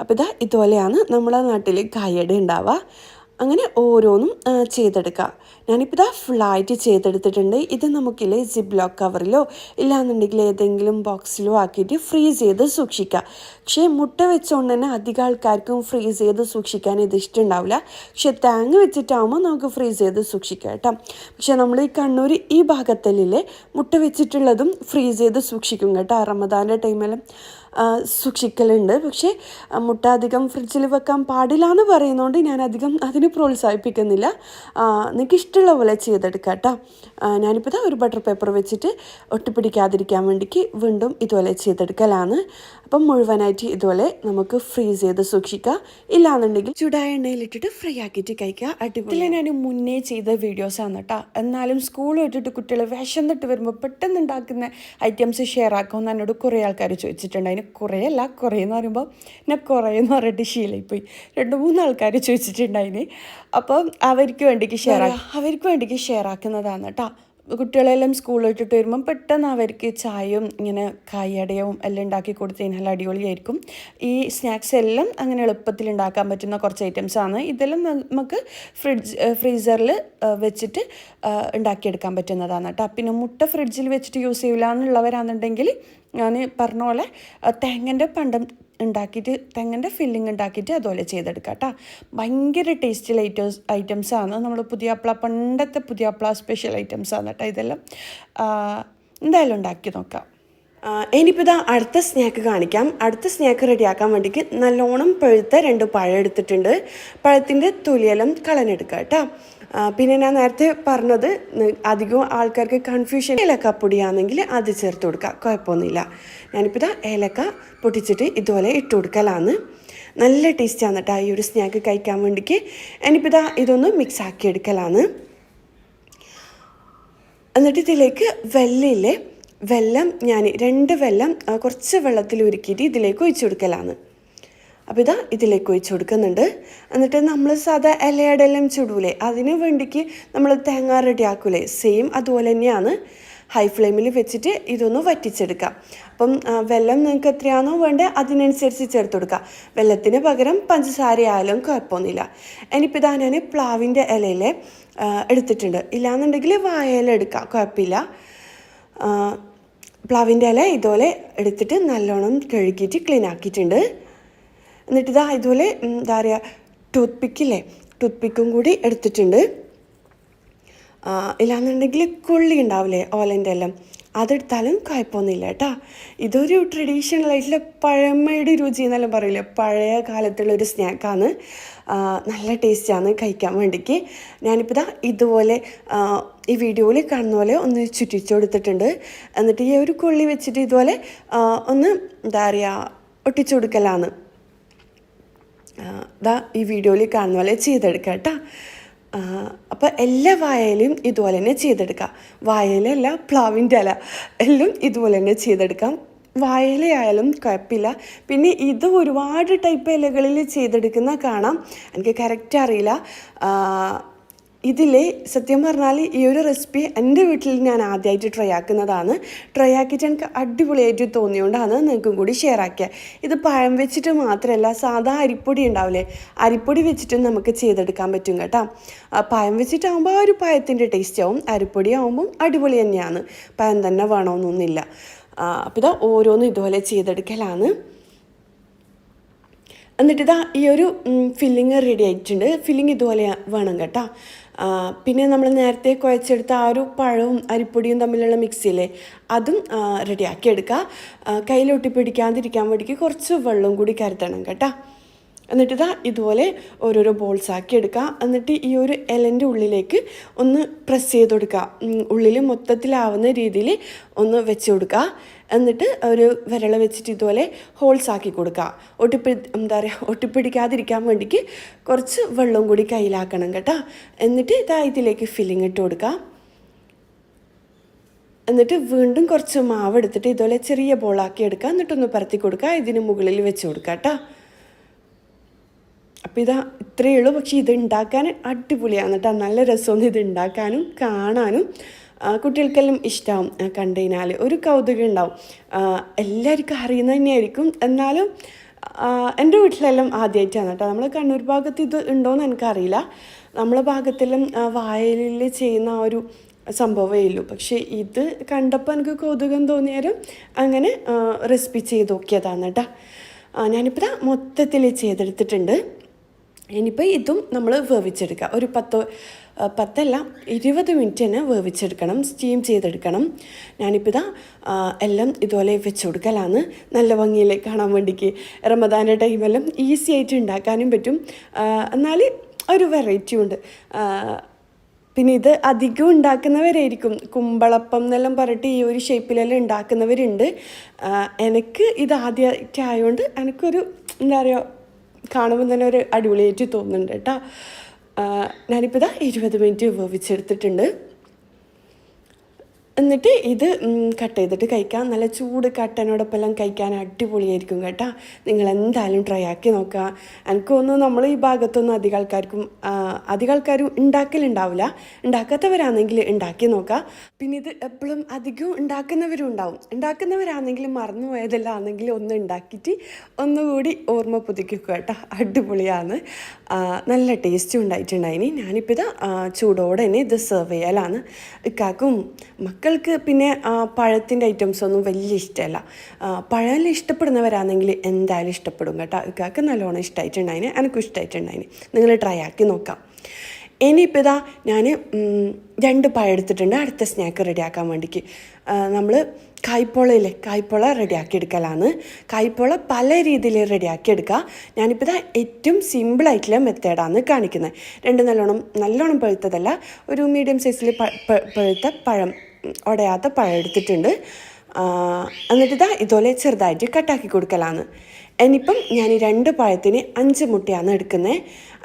അപ്പോൾ ഇതാ ഇതുപോലെയാണ് നമ്മുടെ നാട്ടിൽ കായട ഉണ്ടാവുക. അങ്ങനെ ഓരോന്നും ചെയ്തെടുക്കുക ഞാനിപ്പോൾ ഇതാ ഫുള്ളായിട്ട് ചെയ്തെടുത്തിട്ടുണ്ട്. ഇത് നമുക്കില്ലേ സിബ് ലോക്ക് കവറിലോ ഇല്ലാന്നുണ്ടെങ്കിൽ ഏതെങ്കിലും ബോക്സിലോ ആക്കിയിട്ട് ഫ്രീസ് ചെയ്ത് സൂക്ഷിക്കുക പക്ഷേ മുട്ട വെച്ചുകൊണ്ട് തന്നെ അധികം ആൾക്കാർക്കും ഫ്രീസ് ചെയ്ത് സൂക്ഷിക്കാൻ ഇത് ഇഷ്ടമുണ്ടാവില്ല പക്ഷേ തേങ്ങ വെച്ചിട്ടാകുമ്പോൾ നമുക്ക് ഫ്രീസ് ചെയ്ത് സൂക്ഷിക്കാം കേട്ടോ. പക്ഷേ നമ്മൾ ഈ കണ്ണൂർ ഈ ഭാഗത്തല്ലേ മുട്ട വെച്ചിട്ടുള്ളതും ഫ്രീസ് ചെയ്ത് സൂക്ഷിക്കും കേട്ടോ റമദാന്റെ ടൈമിലും സൂക്ഷിക്കലുണ്ട്. പക്ഷേ മുട്ട അധികം ഫ്രിഡ്ജിൽ വെക്കാൻ പാടില്ല എന്ന് പറയുന്നതുകൊണ്ട് ഞാൻ അധികം അതിന് പ്രോത്സാഹിപ്പിക്കുന്നില്ല. നിങ്ങൾക്ക് ഇഷ്ടമുള്ള പോലെ ചെയ്തെടുക്കാം കേട്ടോ. ഞാനിപ്പോൾ ഒരു ബട്ടർ പേപ്പർ വെച്ചിട്ട് ഒട്ടിപ്പിടിക്കാതിരിക്കാൻ വേണ്ടിക്ക് വീണ്ടും ഇതുപോലെ ചെയ്തെടുക്കലാണ്. അപ്പം മുഴുവനായിട്ട് ഇതുപോലെ നമുക്ക് ഫ്രീസ് ചെയ്ത് സൂക്ഷിക്കാം ഇല്ലാന്നുണ്ടെങ്കിൽ ചൂടായ എണ്ണയിലിട്ടിട്ട് ഫ്രൈ ആക്കിയിട്ട് കഴിക്കുക. അടിപൊളി. ഞാൻ മുന്നേ ചെയ്ത വീഡിയോസ് ആണ് കേട്ടോ എന്നാലും സ്കൂൾ വിട്ടിട്ട് കുട്ടികൾ വിശന്നിട്ട് വരുമ്പോൾ പെട്ടെന്ന് ഉണ്ടാക്കുന്ന ഐറ്റംസ് ഷെയർ ആക്കുമെന്ന് എന്നോട് കുറേ ആൾക്കാർ ചോദിച്ചിട്ടുണ്ട്. അതിന് കുറേ അല്ല കുറേ എന്ന് പറയുമ്പോൾ ഞാൻ കുറേ എന്ന് പറഞ്ഞിട്ട് ശീലമായിപ്പോയി രണ്ട് മൂന്ന് ആൾക്കാർ ചോദിച്ചിട്ടുണ്ട് അതിന് അപ്പം അവർക്ക് വേണ്ടിക്ക് ഷെയർ അവർക്ക് വേണ്ടിക്ക് ഷെയർ ആക്കുന്നതാണ് കേട്ടോ കുട്ടികളെല്ലാം സ്കൂളിൽ വിട്ടിട്ട് വരുമ്പം പെട്ടെന്ന് അവർക്ക് ചായയും ഇങ്ങനെ കായടയവും എല്ലാം ഉണ്ടാക്കി കൊടുത്തു കഴിഞ്ഞാൽ അടിപൊളിയായിരിക്കും. ഈ സ്നാക്സ് എല്ലാം അങ്ങനെ എളുപ്പത്തിൽ ഉണ്ടാക്കാൻ പറ്റുന്ന കുറച്ച് ഐറ്റംസ് ആണ്. ഇതെല്ലാം നമുക്ക് ഫ്രിഡ്ജ് ഫ്രീസറിൽ വെച്ചിട്ട് ഉണ്ടാക്കിയെടുക്കാൻ പറ്റുന്നതാണ് കേട്ടോ പിന്നെ മുട്ട ഫ്രിഡ്ജിൽ വെച്ചിട്ട് യൂസ് ചെയ്യില്ല എന്നുള്ളവരാണെന്നുണ്ടെങ്കിൽ ഞാൻ പറഞ്ഞ പോലെ തേങ്ങന്റെ പണ്ടം ഉണ്ടാക്കിയിട്ട് തെങ്ങിന്റെ ഫില്ലിംഗ് ഉണ്ടാക്കിയിട്ട് അതുപോലെ ചെയ്തെടുക്കാം കേട്ടോ. ഭയങ്കര ടേസ്റ്റിൽ ഐറ്റംസ് ആണ്. നമ്മൾ പുതിയാപ്ല പണ്ടത്തെ പുതിയാപ്ല സ്പെഷ്യൽ ഐറ്റംസ് ആണ് കേട്ടോ ഇതെല്ലാം. എന്തായാലും ഉണ്ടാക്കി നോക്കാം. ഇനിയിപ്പോൾ ഇതാ അടുത്ത സ്നാക്ക് കാണിക്കാം. അടുത്ത സ്നാക്ക് റെഡിയാക്കാൻ വേണ്ടിയിട്ട് നല്ലോണം പഴുത്ത രണ്ട് പഴം എടുത്തിട്ടുണ്ട്. പഴത്തിന്റെ തൊലിയെല്ലാം കളഞ്ഞെടുക്കുക കേട്ടോ. പിന്നെ ഞാൻ നേരത്തെ പറഞ്ഞത് അധികം ആൾക്കാർക്ക് കൺഫ്യൂഷൻ ഏലക്ക പൊടിയാണെങ്കിൽ അത് ചേർത്ത് കൊടുക്കുക കുഴപ്പമൊന്നുമില്ല. ഞാനിപ്പോൾ ഇതാ ഏലക്ക പൊട്ടിച്ചിട്ട് ഇതുപോലെ ഇട്ട് കൊടുക്കലാണ് നല്ല ടേസ്റ്റാണ് കേട്ടോ ഈ ഒരു സ്നാക്ക് കഴിക്കാൻ വേണ്ടിക്ക്. ഇനിയിപ്പോൾ ഇതാ ഇതൊന്ന് മിക്സ് ആക്കി എടുക്കലാണ് എന്നിട്ട് ഇതിലേക്ക് വെല്ലയില്ലേ വെല്ലം ഞാൻ രണ്ട് വെല്ലം കുറച്ച് വെള്ളത്തിൽ ഉരുക്കിയിട്ട് ഇതിലേക്ക് ഒഴിച്ചു കൊടുക്കലാണ്. അപ്പോൾ ഇതാ ഇതിലേക്ക് ഒഴിച്ചു കൊടുക്കുന്നുണ്ട്. എന്നിട്ട് നമ്മൾ സാധാ ഇലയടെല്ലാം ചുടൂലേ അതിന് വേണ്ടിക്ക് നമ്മൾ തേങ്ങ റെഡിയാക്കൂലേ സെയിം അതുപോലെ തന്നെയാണ്. ഹൈ ഫ്ലെയിമിൽ വെച്ചിട്ട് ഇതൊന്ന് വറ്റിച്ചെടുക്കാം. അപ്പം വെള്ളം നിങ്ങൾക്ക് എത്രയാണോ വേണ്ടത് അതിനനുസരിച്ച് ചേർത്ത് കൊടുക്കുക വെള്ളത്തിന് പകരം പഞ്ചസാര ആയാലും കുഴപ്പമൊന്നുമില്ല. ഇനിയിപ്പോൾ ഇതാ ഞാൻ പ്ലാവിന്റെ ഇലയിൽ എടുത്തിട്ടുണ്ട്. ഇല്ലാന്നുണ്ടെങ്കിൽ വായയില എടുക്കാം കുഴപ്പമില്ല. പ്ലാവിന്റെ ഇല ഇതുപോലെ എടുത്തിട്ട് നല്ലോണം കഴുകിയിട്ട് ക്ലീൻ ആക്കിയിട്ടുണ്ട്. എന്നിട്ട് ഇതാ ഇതുപോലെ എന്താ പറയുക ടൂത്ത് പിക്കില്ലേ ടൂത്ത് പിക്കും കൂടി എടുത്തിട്ടുണ്ട്. ഇല്ലാന്നുണ്ടെങ്കിൽ കൊള്ളി ഉണ്ടാവില്ലേ ഓലന്റെ എല്ലാം അതെടുത്താലും കുഴപ്പമൊന്നുമില്ല കേട്ടോ. ഇതൊരു ട്രഡീഷണൽ ആയിട്ടുള്ള പഴമയുടെ രുചി എന്നെല്ലാം പറയില്ലേ പഴയ കാലത്തുള്ള ഒരു സ്നാക്കാണ് നല്ല ടേസ്റ്റാണ് കഴിക്കാൻ വേണ്ടിക്ക്. ഞാനിപ്പോൾ ഇതാ ഇതുപോലെ ഈ വീഡിയോയിൽ കാണുന്ന പോലെ ഒന്ന് ചുറ്റിച്ചു കൊടുത്തിട്ടുണ്ട്. എന്നിട്ട് ഈ ഒരു കൊള്ളി വെച്ചിട്ട് ഇതുപോലെ ഒന്ന് എന്താ പറയുക ഒട്ടിച്ചു കൊടുക്കലാണ്. ദാ ഈ വീഡിയോയിൽ കാണുന്ന പോലെ ചെയ്തെടുക്കുക കേട്ടോ. അപ്പോൾ എല്ലാ വായയിലും ഇതുപോലെ തന്നെ ചെയ്തെടുക്കാം. വായയിലല്ല പ്ലാവിന്റെ ഇല എല്ലാം ഇതുപോലെ തന്നെ ചെയ്തെടുക്കാം. വായലയായാലും കുഴപ്പമില്ല. പിന്നെ ഇത് ഒരുപാട് ടൈപ്പ് ഇലകളിൽ ചെയ്തെടുക്കുന്ന കാണാം. എനിക്ക് കറക്റ്റ് അറിയില്ല. ആ, ഇതിലെ സത്യം പറഞ്ഞാൽ ഈ ഒരു റെസിപ്പി എന്റെ വീട്ടിൽ ഞാൻ ആദ്യമായിട്ട് ട്രൈ ആക്കുന്നതാണ്. ട്രൈ ആക്കിയിട്ട് എനിക്ക് അടിപൊളിയായിട്ട് തോന്നിയോണ്ടാണ് നിങ്ങൾക്കും കൂടി ഷെയർ ആക്കിയത് ഇത് പഴം വെച്ചിട്ട് മാത്രമല്ല സാധാ അരിപ്പൊടി ഉണ്ടാവില്ലേ അരിപ്പൊടി വെച്ചിട്ടും നമുക്ക് ചെയ്തെടുക്കാൻ പറ്റും കേട്ടോ. പഴം വെച്ചിട്ടാകുമ്പോൾ ആ ഒരു പഴത്തിന്റെ ടേസ്റ്റ് ആവും. അരിപ്പൊടി ആകുമ്പം അടിപൊളി തന്നെയാണ്. പഴം തന്നെ വേണമെന്നൊന്നുമില്ല അപ്പോൾ ഇതാ ഓരോന്നും ഇതുപോലെ ചെയ്തെടുക്കലാണ്. എന്നിട്ട് ഇതാ ഈ ഒരു ഫില്ലിങ് റെഡി ആയിട്ടുണ്ട്. ഫില്ലിങ് ഇതുപോലെ വേണം കേട്ടോ. പിന്നെ നമ്മൾ നേരത്തെ കുഴച്ചെടുത്ത ആ ഒരു പഴവും അരിപ്പൊടിയും തമ്മിലുള്ള മിക്സിയിലെ അതും റെഡിയാക്കി എടുക്കുക കയ്യിലൊട്ടി പിടിക്കാതിരിക്കാൻ വേണ്ടിക്ക് കുറച്ച് വെള്ളം കൂടി കരുതണം കേട്ടോ. എന്നിട്ട് ഇതാ ഇതുപോലെ ഓരോരോ ബോൾസ് ആക്കി എടുക്കുക. എന്നിട്ട് ഈ ഒരു ഇലന്റെ ഉള്ളിലേക്ക് ഒന്ന് പ്രസ് ചെയ്ത് കൊടുക്കുക. ഉള്ളിൽ മൊത്തത്തിലാവുന്ന രീതിയിൽ ഒന്ന് വെച്ച് കൊടുക്കുക. എന്നിട്ട് ഒരു വിരള വെച്ചിട്ട് ഇതുപോലെ ഹോൾസ് ആക്കി കൊടുക്കുക. ഒട്ടിപ്പി എന്താ പറയുക ഒട്ടിപ്പിടിക്കാതിരിക്കാൻ വേണ്ടിക്ക് കുറച്ച് വെള്ളം കൂടി കയ്യിലാക്കണം കേട്ടോ. എന്നിട്ട് ഇതാ ഇതിലേക്ക് ഫില്ലിങ് ഇട്ട് കൊടുക്കുക. എന്നിട്ട് വീണ്ടും കുറച്ച് മാവ് എടുത്തിട്ട് ഇതുപോലെ ചെറിയ ബോളാക്കി എടുക്കുക. എന്നിട്ടൊന്ന് പരത്തി കൊടുക്കുക. ഇതിന് മുകളിൽ വെച്ച് കൊടുക്കുക കേട്ടോ. അപ്പോൾ ഇതാ ഇത്രയേ ഉള്ളൂ. പക്ഷേ ഇത് ഉണ്ടാക്കാൻ അടിപൊളിയാണ് കേട്ടോ. നല്ല രസമാണ് ഇത് ഉണ്ടാക്കാനും കാണാനും. കുട്ടികൾക്കെല്ലാം ഇഷ്ടമാവും കണ്ടുകഴിഞ്ഞാൽ കണ്ടു കഴിഞ്ഞാൽ ഒരു കൗതുകം ഉണ്ടാവും. എല്ലാവർക്കും അറിയുന്ന തന്നെയായിരിക്കും. എന്നാലും എന്റെ വീട്ടിലെല്ലാം ആദ്യമായിട്ടാണ് കേട്ടോ. നമ്മൾ കണ്ണൂർ ഭാഗത്ത് ഇത് ഉണ്ടോയെന്ന് എനിക്കറിയില്ല. നമ്മളെ ഭാഗത്തെല്ലാം വായലിൽ ചെയ്യുന്ന ആ ഒരു സംഭവമേ ഉള്ളൂ. പക്ഷേ ഇത് കണ്ടപ്പോൾ എനിക്ക് കൗതുകം തോന്നിയാലും അങ്ങനെ റെസിപ്പി ചെയ്ത് നോക്കിയതാണ് കേട്ടോ. ഞാനിപ്പോൾ മൊത്തത്തിൽ ചെയ്തെടുത്തിട്ടുണ്ട്. ഇനിയിപ്പോൾ ഇതും നമ്മൾ വേവിച്ചെടുക്കുക ഒരു പത്തോ പത്തല്ല ഇരുപത് മിനിറ്റ് തന്നെ വേവിച്ചെടുക്കണം സ്റ്റീം ചെയ്തെടുക്കണം. ഞാനിപ്പോൾ ഇതാ എല്ലാം ഇതുപോലെ വെച്ച് കൊടുക്കലാണ്. നല്ല ഭംഗിയിൽ കാണാൻ വേണ്ടിക്ക്. റമദാന്റെ ടൈമെല്ലാം ഈസി ആയിട്ട് ഉണ്ടാക്കാനും പറ്റും. എന്നാൽ ഒരു വെറൈറ്റി ഉണ്ട്. പിന്നെ ഇത് അധികം ഉണ്ടാക്കുന്നവരായിരിക്കും. കുമ്പളപ്പം എന്നെല്ലാം പറഞ്ഞിട്ട് ഈ ഒരു ഷേപ്പിലെല്ലാം ഉണ്ടാക്കുന്നവരുണ്ട്. എനിക്ക് ഇത് ആദ്യമായിട്ട് എനിക്കൊരു എന്താ പറയുക കാണുമ്പോൾ തന്നെ ഒരു അടിപൊളിയായിട്ട് തോന്നുന്നുണ്ട് കേട്ടോ. ഞാനിപ്പോൾ ഇതാ ഇരുപത് മിനിറ്റ് വേവിച്ചെടുത്തിട്ടുണ്ട് എന്നിട്ട് ഇത് കട്ട് ചെയ്തിട്ട് കഴിക്കാം. നല്ല ചൂട് കട്ടനോടൊപ്പം എല്ലാം കഴിക്കാൻ അടിപൊളിയായിരിക്കും കേട്ടോ. നിങ്ങൾ എന്തായാലും ട്രൈ ആക്കി നോക്കുക. എനിക്ക് തോന്നുന്നു നമ്മൾ ഈ ഭാഗത്തൊന്നും അധികം ആൾക്കാർക്കും അധിക ആൾക്കാരും ഉണ്ടാക്കലുണ്ടാവില്ല. ഉണ്ടാക്കാത്തവരാണെങ്കിൽ ഉണ്ടാക്കി നോക്കുക. പിന്നെ ഇത് എപ്പോഴും അധികം ഉണ്ടാക്കുന്നവരും ഉണ്ടാവും. ഉണ്ടാക്കുന്നവരാണെങ്കിൽ മറന്നു പോയതെല്ലാം ആണെങ്കിൽ ഒന്ന് ഉണ്ടാക്കിയിട്ട് ഒന്നുകൂടി ഓർമ്മ പുതുക്കിക്കുക കേട്ടോ. അടിപൊളിയാണ്. നല്ല ടേസ്റ്റും ഉണ്ടായിട്ടുണ്ടായിനി ഞാനിപ്പോൾ ഇത് ചൂടോടെ തന്നെ ഇത് സെർവ് ചെയ്യലാണ്. ഇക്കാക്കും മക്കൾക്കും പിന്നെ പഴത്തിന്റെ ഐറ്റംസ് ഒന്നും വലിയ ഇഷ്ടമല്ല പഴം ഇഷ്ടപ്പെടുന്നവരാണെങ്കിൽ എന്തായാലും ഇഷ്ടപ്പെടും കേട്ടോ. ഇക്കാക്ക് നല്ലോണം ഇഷ്ടമായിട്ടുണ്ടായിന് എനിക്കും ഇഷ്ടമായിട്ടുണ്ടായിന് നിങ്ങൾ ട്രൈ ആക്കി നോക്കാം. ഇനിയിപ്പോൾ ഇതാ ഞാൻ രണ്ട് പഴം എടുത്തിട്ടുണ്ട്. അടുത്ത സ്നാക്ക് റെഡിയാക്കാൻ വേണ്ടിക്ക്. നമ്മൾ കായ്പോളയില്ലേ കായ്പോള റെഡിയാക്കി എടുക്കലാണ്. കായ്പോള പല രീതിയിൽ റെഡിയാക്കി എടുക്കുക ഞാനിപ്പോൾ ഇതാ ഏറ്റവും സിമ്പിളായിട്ടുള്ള മെത്തേഡാണ് കാണിക്കുന്നത് രണ്ട് നല്ലോണം നല്ലോണം പഴുത്തതല്ല ഒരു മീഡിയം സൈസിൽ പഴുത്ത പഴം. ഉടയാത്ത പഴം എടുത്തിട്ടുണ്ട് എന്നിട്ട് ഇതാ ഇതുപോലെ ചെറുതായിട്ട് കട്ടാക്കി കൊടുക്കലാണ്. ഇനിയിപ്പം ഞാൻ ഈ രണ്ട് പഴത്തിന് അഞ്ച് മുട്ടയാണ് എടുക്കുന്നത്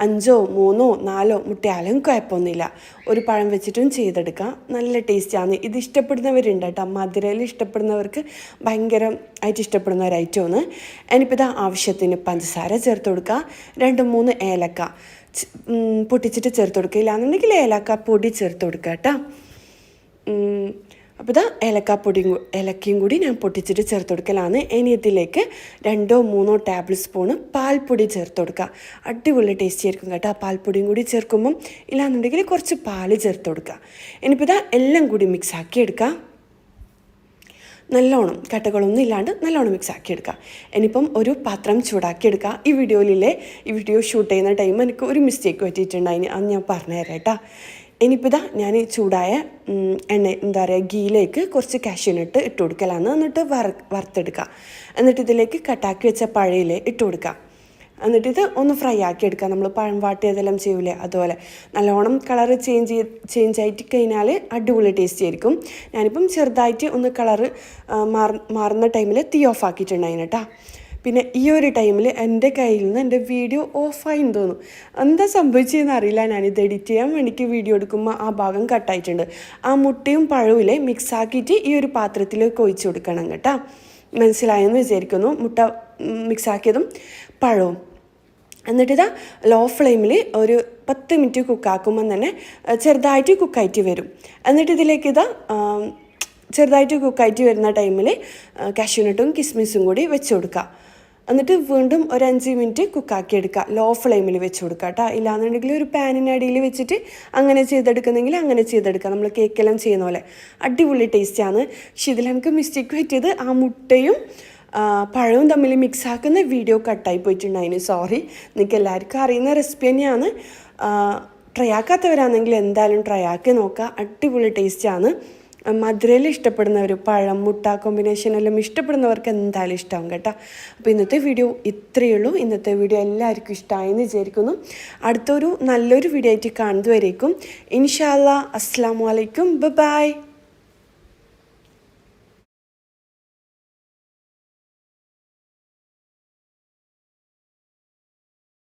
അഞ്ചോ മൂന്നോ നാലോ മുട്ടയാലും കുഴപ്പമൊന്നുമില്ല. ഒരു പഴം വെച്ചിട്ടും ചെയ്തെടുക്കാം. നല്ല ടേസ്റ്റാണ്. ഇത് ഇഷ്ടപ്പെടുന്നവരുണ്ട് കേട്ടോ. മധുരയിൽ ഇഷ്ടപ്പെടുന്നവർക്ക് ഭയങ്കര ആയിട്ട് ഇഷ്ടപ്പെടുന്ന ഒരു ഐറ്റമാണ് ഇനിയിപ്പോൾ ഇതാ ആവശ്യത്തിന് പഞ്ചസാര ചേർത്ത് കൊടുക്കുക. രണ്ട് മൂന്ന് ഏലക്ക. പൊട്ടിച്ചിട്ട് ചേർത്ത് കൊടുക്കുക. ഇല്ലാന്നുണ്ടെങ്കിൽ ഏലക്ക പൊടി ചേർത്ത് കൊടുക്കുക കേട്ടോ. അപ്പോൾ ഇതാ ഏലക്കാപ്പൊടിയും ഏലക്കയും കൂടി ഞാൻ പൊട്ടിച്ചിട്ട് ചേർത്ത് കൊടുക്കലാണ് ഇനി ഇതിലേക്ക് രണ്ടോ മൂന്നോ ടേബിൾ സ്പൂണ് പാൽപ്പൊടി ചേർത്ത് കൊടുക്കുക അടിപൊളി ടേസ്റ്റി ആയിരിക്കും കേട്ടോ. ആ പാൽപ്പൊടിയും കൂടി ചേർക്കുമ്പം ഇല്ലാന്നുണ്ടെങ്കിൽ കുറച്ച് പാൽ ചേർത്ത് കൊടുക്കുക ഇനിയിപ്പോൾ ഇതാ എല്ലാം കൂടി മിക്സ് ആക്കി എടുക്കുക നല്ലോണം കട്ടകളൊന്നും ഇല്ലാണ്ട് നല്ലോണം മിക്സ് ആക്കി എടുക്കുക ഇനിയിപ്പം ഒരു പാത്രം ചൂടാക്കി എടുക്കുക ഈ വീഡിയോയിലെ ഈ വീഡിയോ ഷൂട്ട് ചെയ്യുന്ന ടൈം എനിക്ക് ഒരു മിസ്റ്റേക്ക് പറ്റിയിട്ടുണ്ടായിന്. അത് ഞാൻ പറഞ്ഞുതരാം കേട്ടോ. ഇനിയിപ്പോൾ ഇതാ ഞാൻ ചൂടായ എണ്ണ എന്താ പറയുക ഗീയിലേക്ക് കുറച്ച് കാഷ്യൂനട്ട് ഇട്ട് കൊടുക്കലാണ്. എന്നിട്ട് വറ വറുത്തെടുക്കുക എന്നിട്ട് ഇതിലേക്ക് കട്ടാക്കി വെച്ച പഴയിൽ ഇട്ട് കൊടുക്കുക എന്നിട്ട് ഇത് ഒന്ന് ഫ്രൈ ആക്കി എടുക്കുക നമ്മൾ പഴം വാട്ടിയതെല്ലാം ചെയ്യൂലേ? അതുപോലെ. നല്ലോണം കളറ് ചേഞ്ച് ചേഞ്ച് ആയിട്ട് കഴിഞ്ഞാൽ അടിപൊളി ടേസ്റ്റ് ആയിരിക്കും. ഞാനിപ്പം ചെറുതായിട്ട് ഒന്ന് കളറ് മാറുന്ന ടൈമിൽ തീ ഓഫ് ആക്കിയിട്ടുണ്ടായിരുന്നു കേട്ടോ പിന്നെ ഈ ഒരു ടൈമിൽ എന്റെ കയ്യിൽ നിന്ന് എന്റെ വീഡിയോ ഓഫായി തോന്നും എന്താ സംഭവിച്ചതെന്ന് അറിയില്ല. ഞാനിത് എഡിറ്റ് ചെയ്യാൻ വേണ്ടിക്ക് വീഡിയോ എടുക്കുമ്പോൾ ആ ഭാഗം കട്ടായിട്ടുണ്ട്. ആ മുട്ടയും പഴവിലെ മിക്സാക്കിയിട്ട് ഈ ഒരു പാത്രത്തിലേക്ക് ഒഴിച്ചു കൊടുക്കണം കേട്ടോ. മനസ്സിലായെന്ന് വിചാരിക്കുന്നു. മുട്ട മിക്സാക്കിയതും പഴവും. എന്നിട്ട് ഇതാ ലോ ഫ്ലെയിമിൽ ഒരു പത്ത് മിനിറ്റ് കുക്കാക്കുമ്പം തന്നെ ചെറുതായിട്ട് കുക്കായിട്ട് വരും. എന്നിട്ട് ഇതിലേക്ക് ഇതാ ചെറുതായിട്ട് കുക്കായിട്ട് വരുന്ന ടൈമിൽ കാഷ്യൂനട്ടും കിസ്മിസും കൂടി വെച്ച് കൊടുക്കുക എന്നിട്ട് വീണ്ടും ഒരു അഞ്ച് മിനിറ്റ് കുക്കാക്കി എടുക്കുക ലോ ഫ്ലെയിമിൽ വെച്ച് കൊടുക്കുക കേട്ടോ ഇല്ലാന്നുണ്ടെങ്കിൽ ഒരു പാനിനടിയിൽ വെച്ചിട്ട് അങ്ങനെ ചെയ്തെടുക്കുന്നെങ്കിൽ അങ്ങനെ ചെയ്തെടുക്കുക നമ്മൾ കേക്കെല്ലാം ചെയ്യുന്ന പോലെ. അടിപൊളി ടേസ്റ്റാണ് പക്ഷെ ഇതിൽ നമുക്ക് മിസ്റ്റേക്ക് പറ്റിയത് ആ മുട്ടയും പഴവും തമ്മിൽ മിക്സ് ആക്കുന്ന വീഡിയോ കട്ടായി പോയിട്ടുണ്ടായിന്. സോറി നിങ്ങൾക്ക് എല്ലാവർക്കും അറിയുന്ന റെസിപ്പി തന്നെയാണ്. ട്രൈ ആക്കാത്തവരാണെങ്കിൽ എന്തായാലും ട്രൈ ആക്കി നോക്കുക അടിപൊളി ടേസ്റ്റാണ് മധുരയിൽ ഇഷ്ടപ്പെടുന്നവർ പഴം മുട്ട കോമ്പിനേഷൻ എല്ലാം ഇഷ്ടപ്പെടുന്നവർക്ക് എന്തായാലും ഇഷ്ടമാവും കേട്ടോ. അപ്പോൾ ഇന്നത്തെ വീഡിയോ ഇത്രയേ ഉള്ളൂ. ഇന്നത്തെ വീഡിയോ എല്ലാവർക്കും ഇഷ്ടമായെന്ന് വിചാരിക്കുന്നു. അടുത്തൊരു നല്ലൊരു വീഡിയോ ആയിട്ട് കാണുന്നതുവരേക്കും. ഇൻഷാല്ല അസ്സാം വലൈക്കും ബ ബൈ.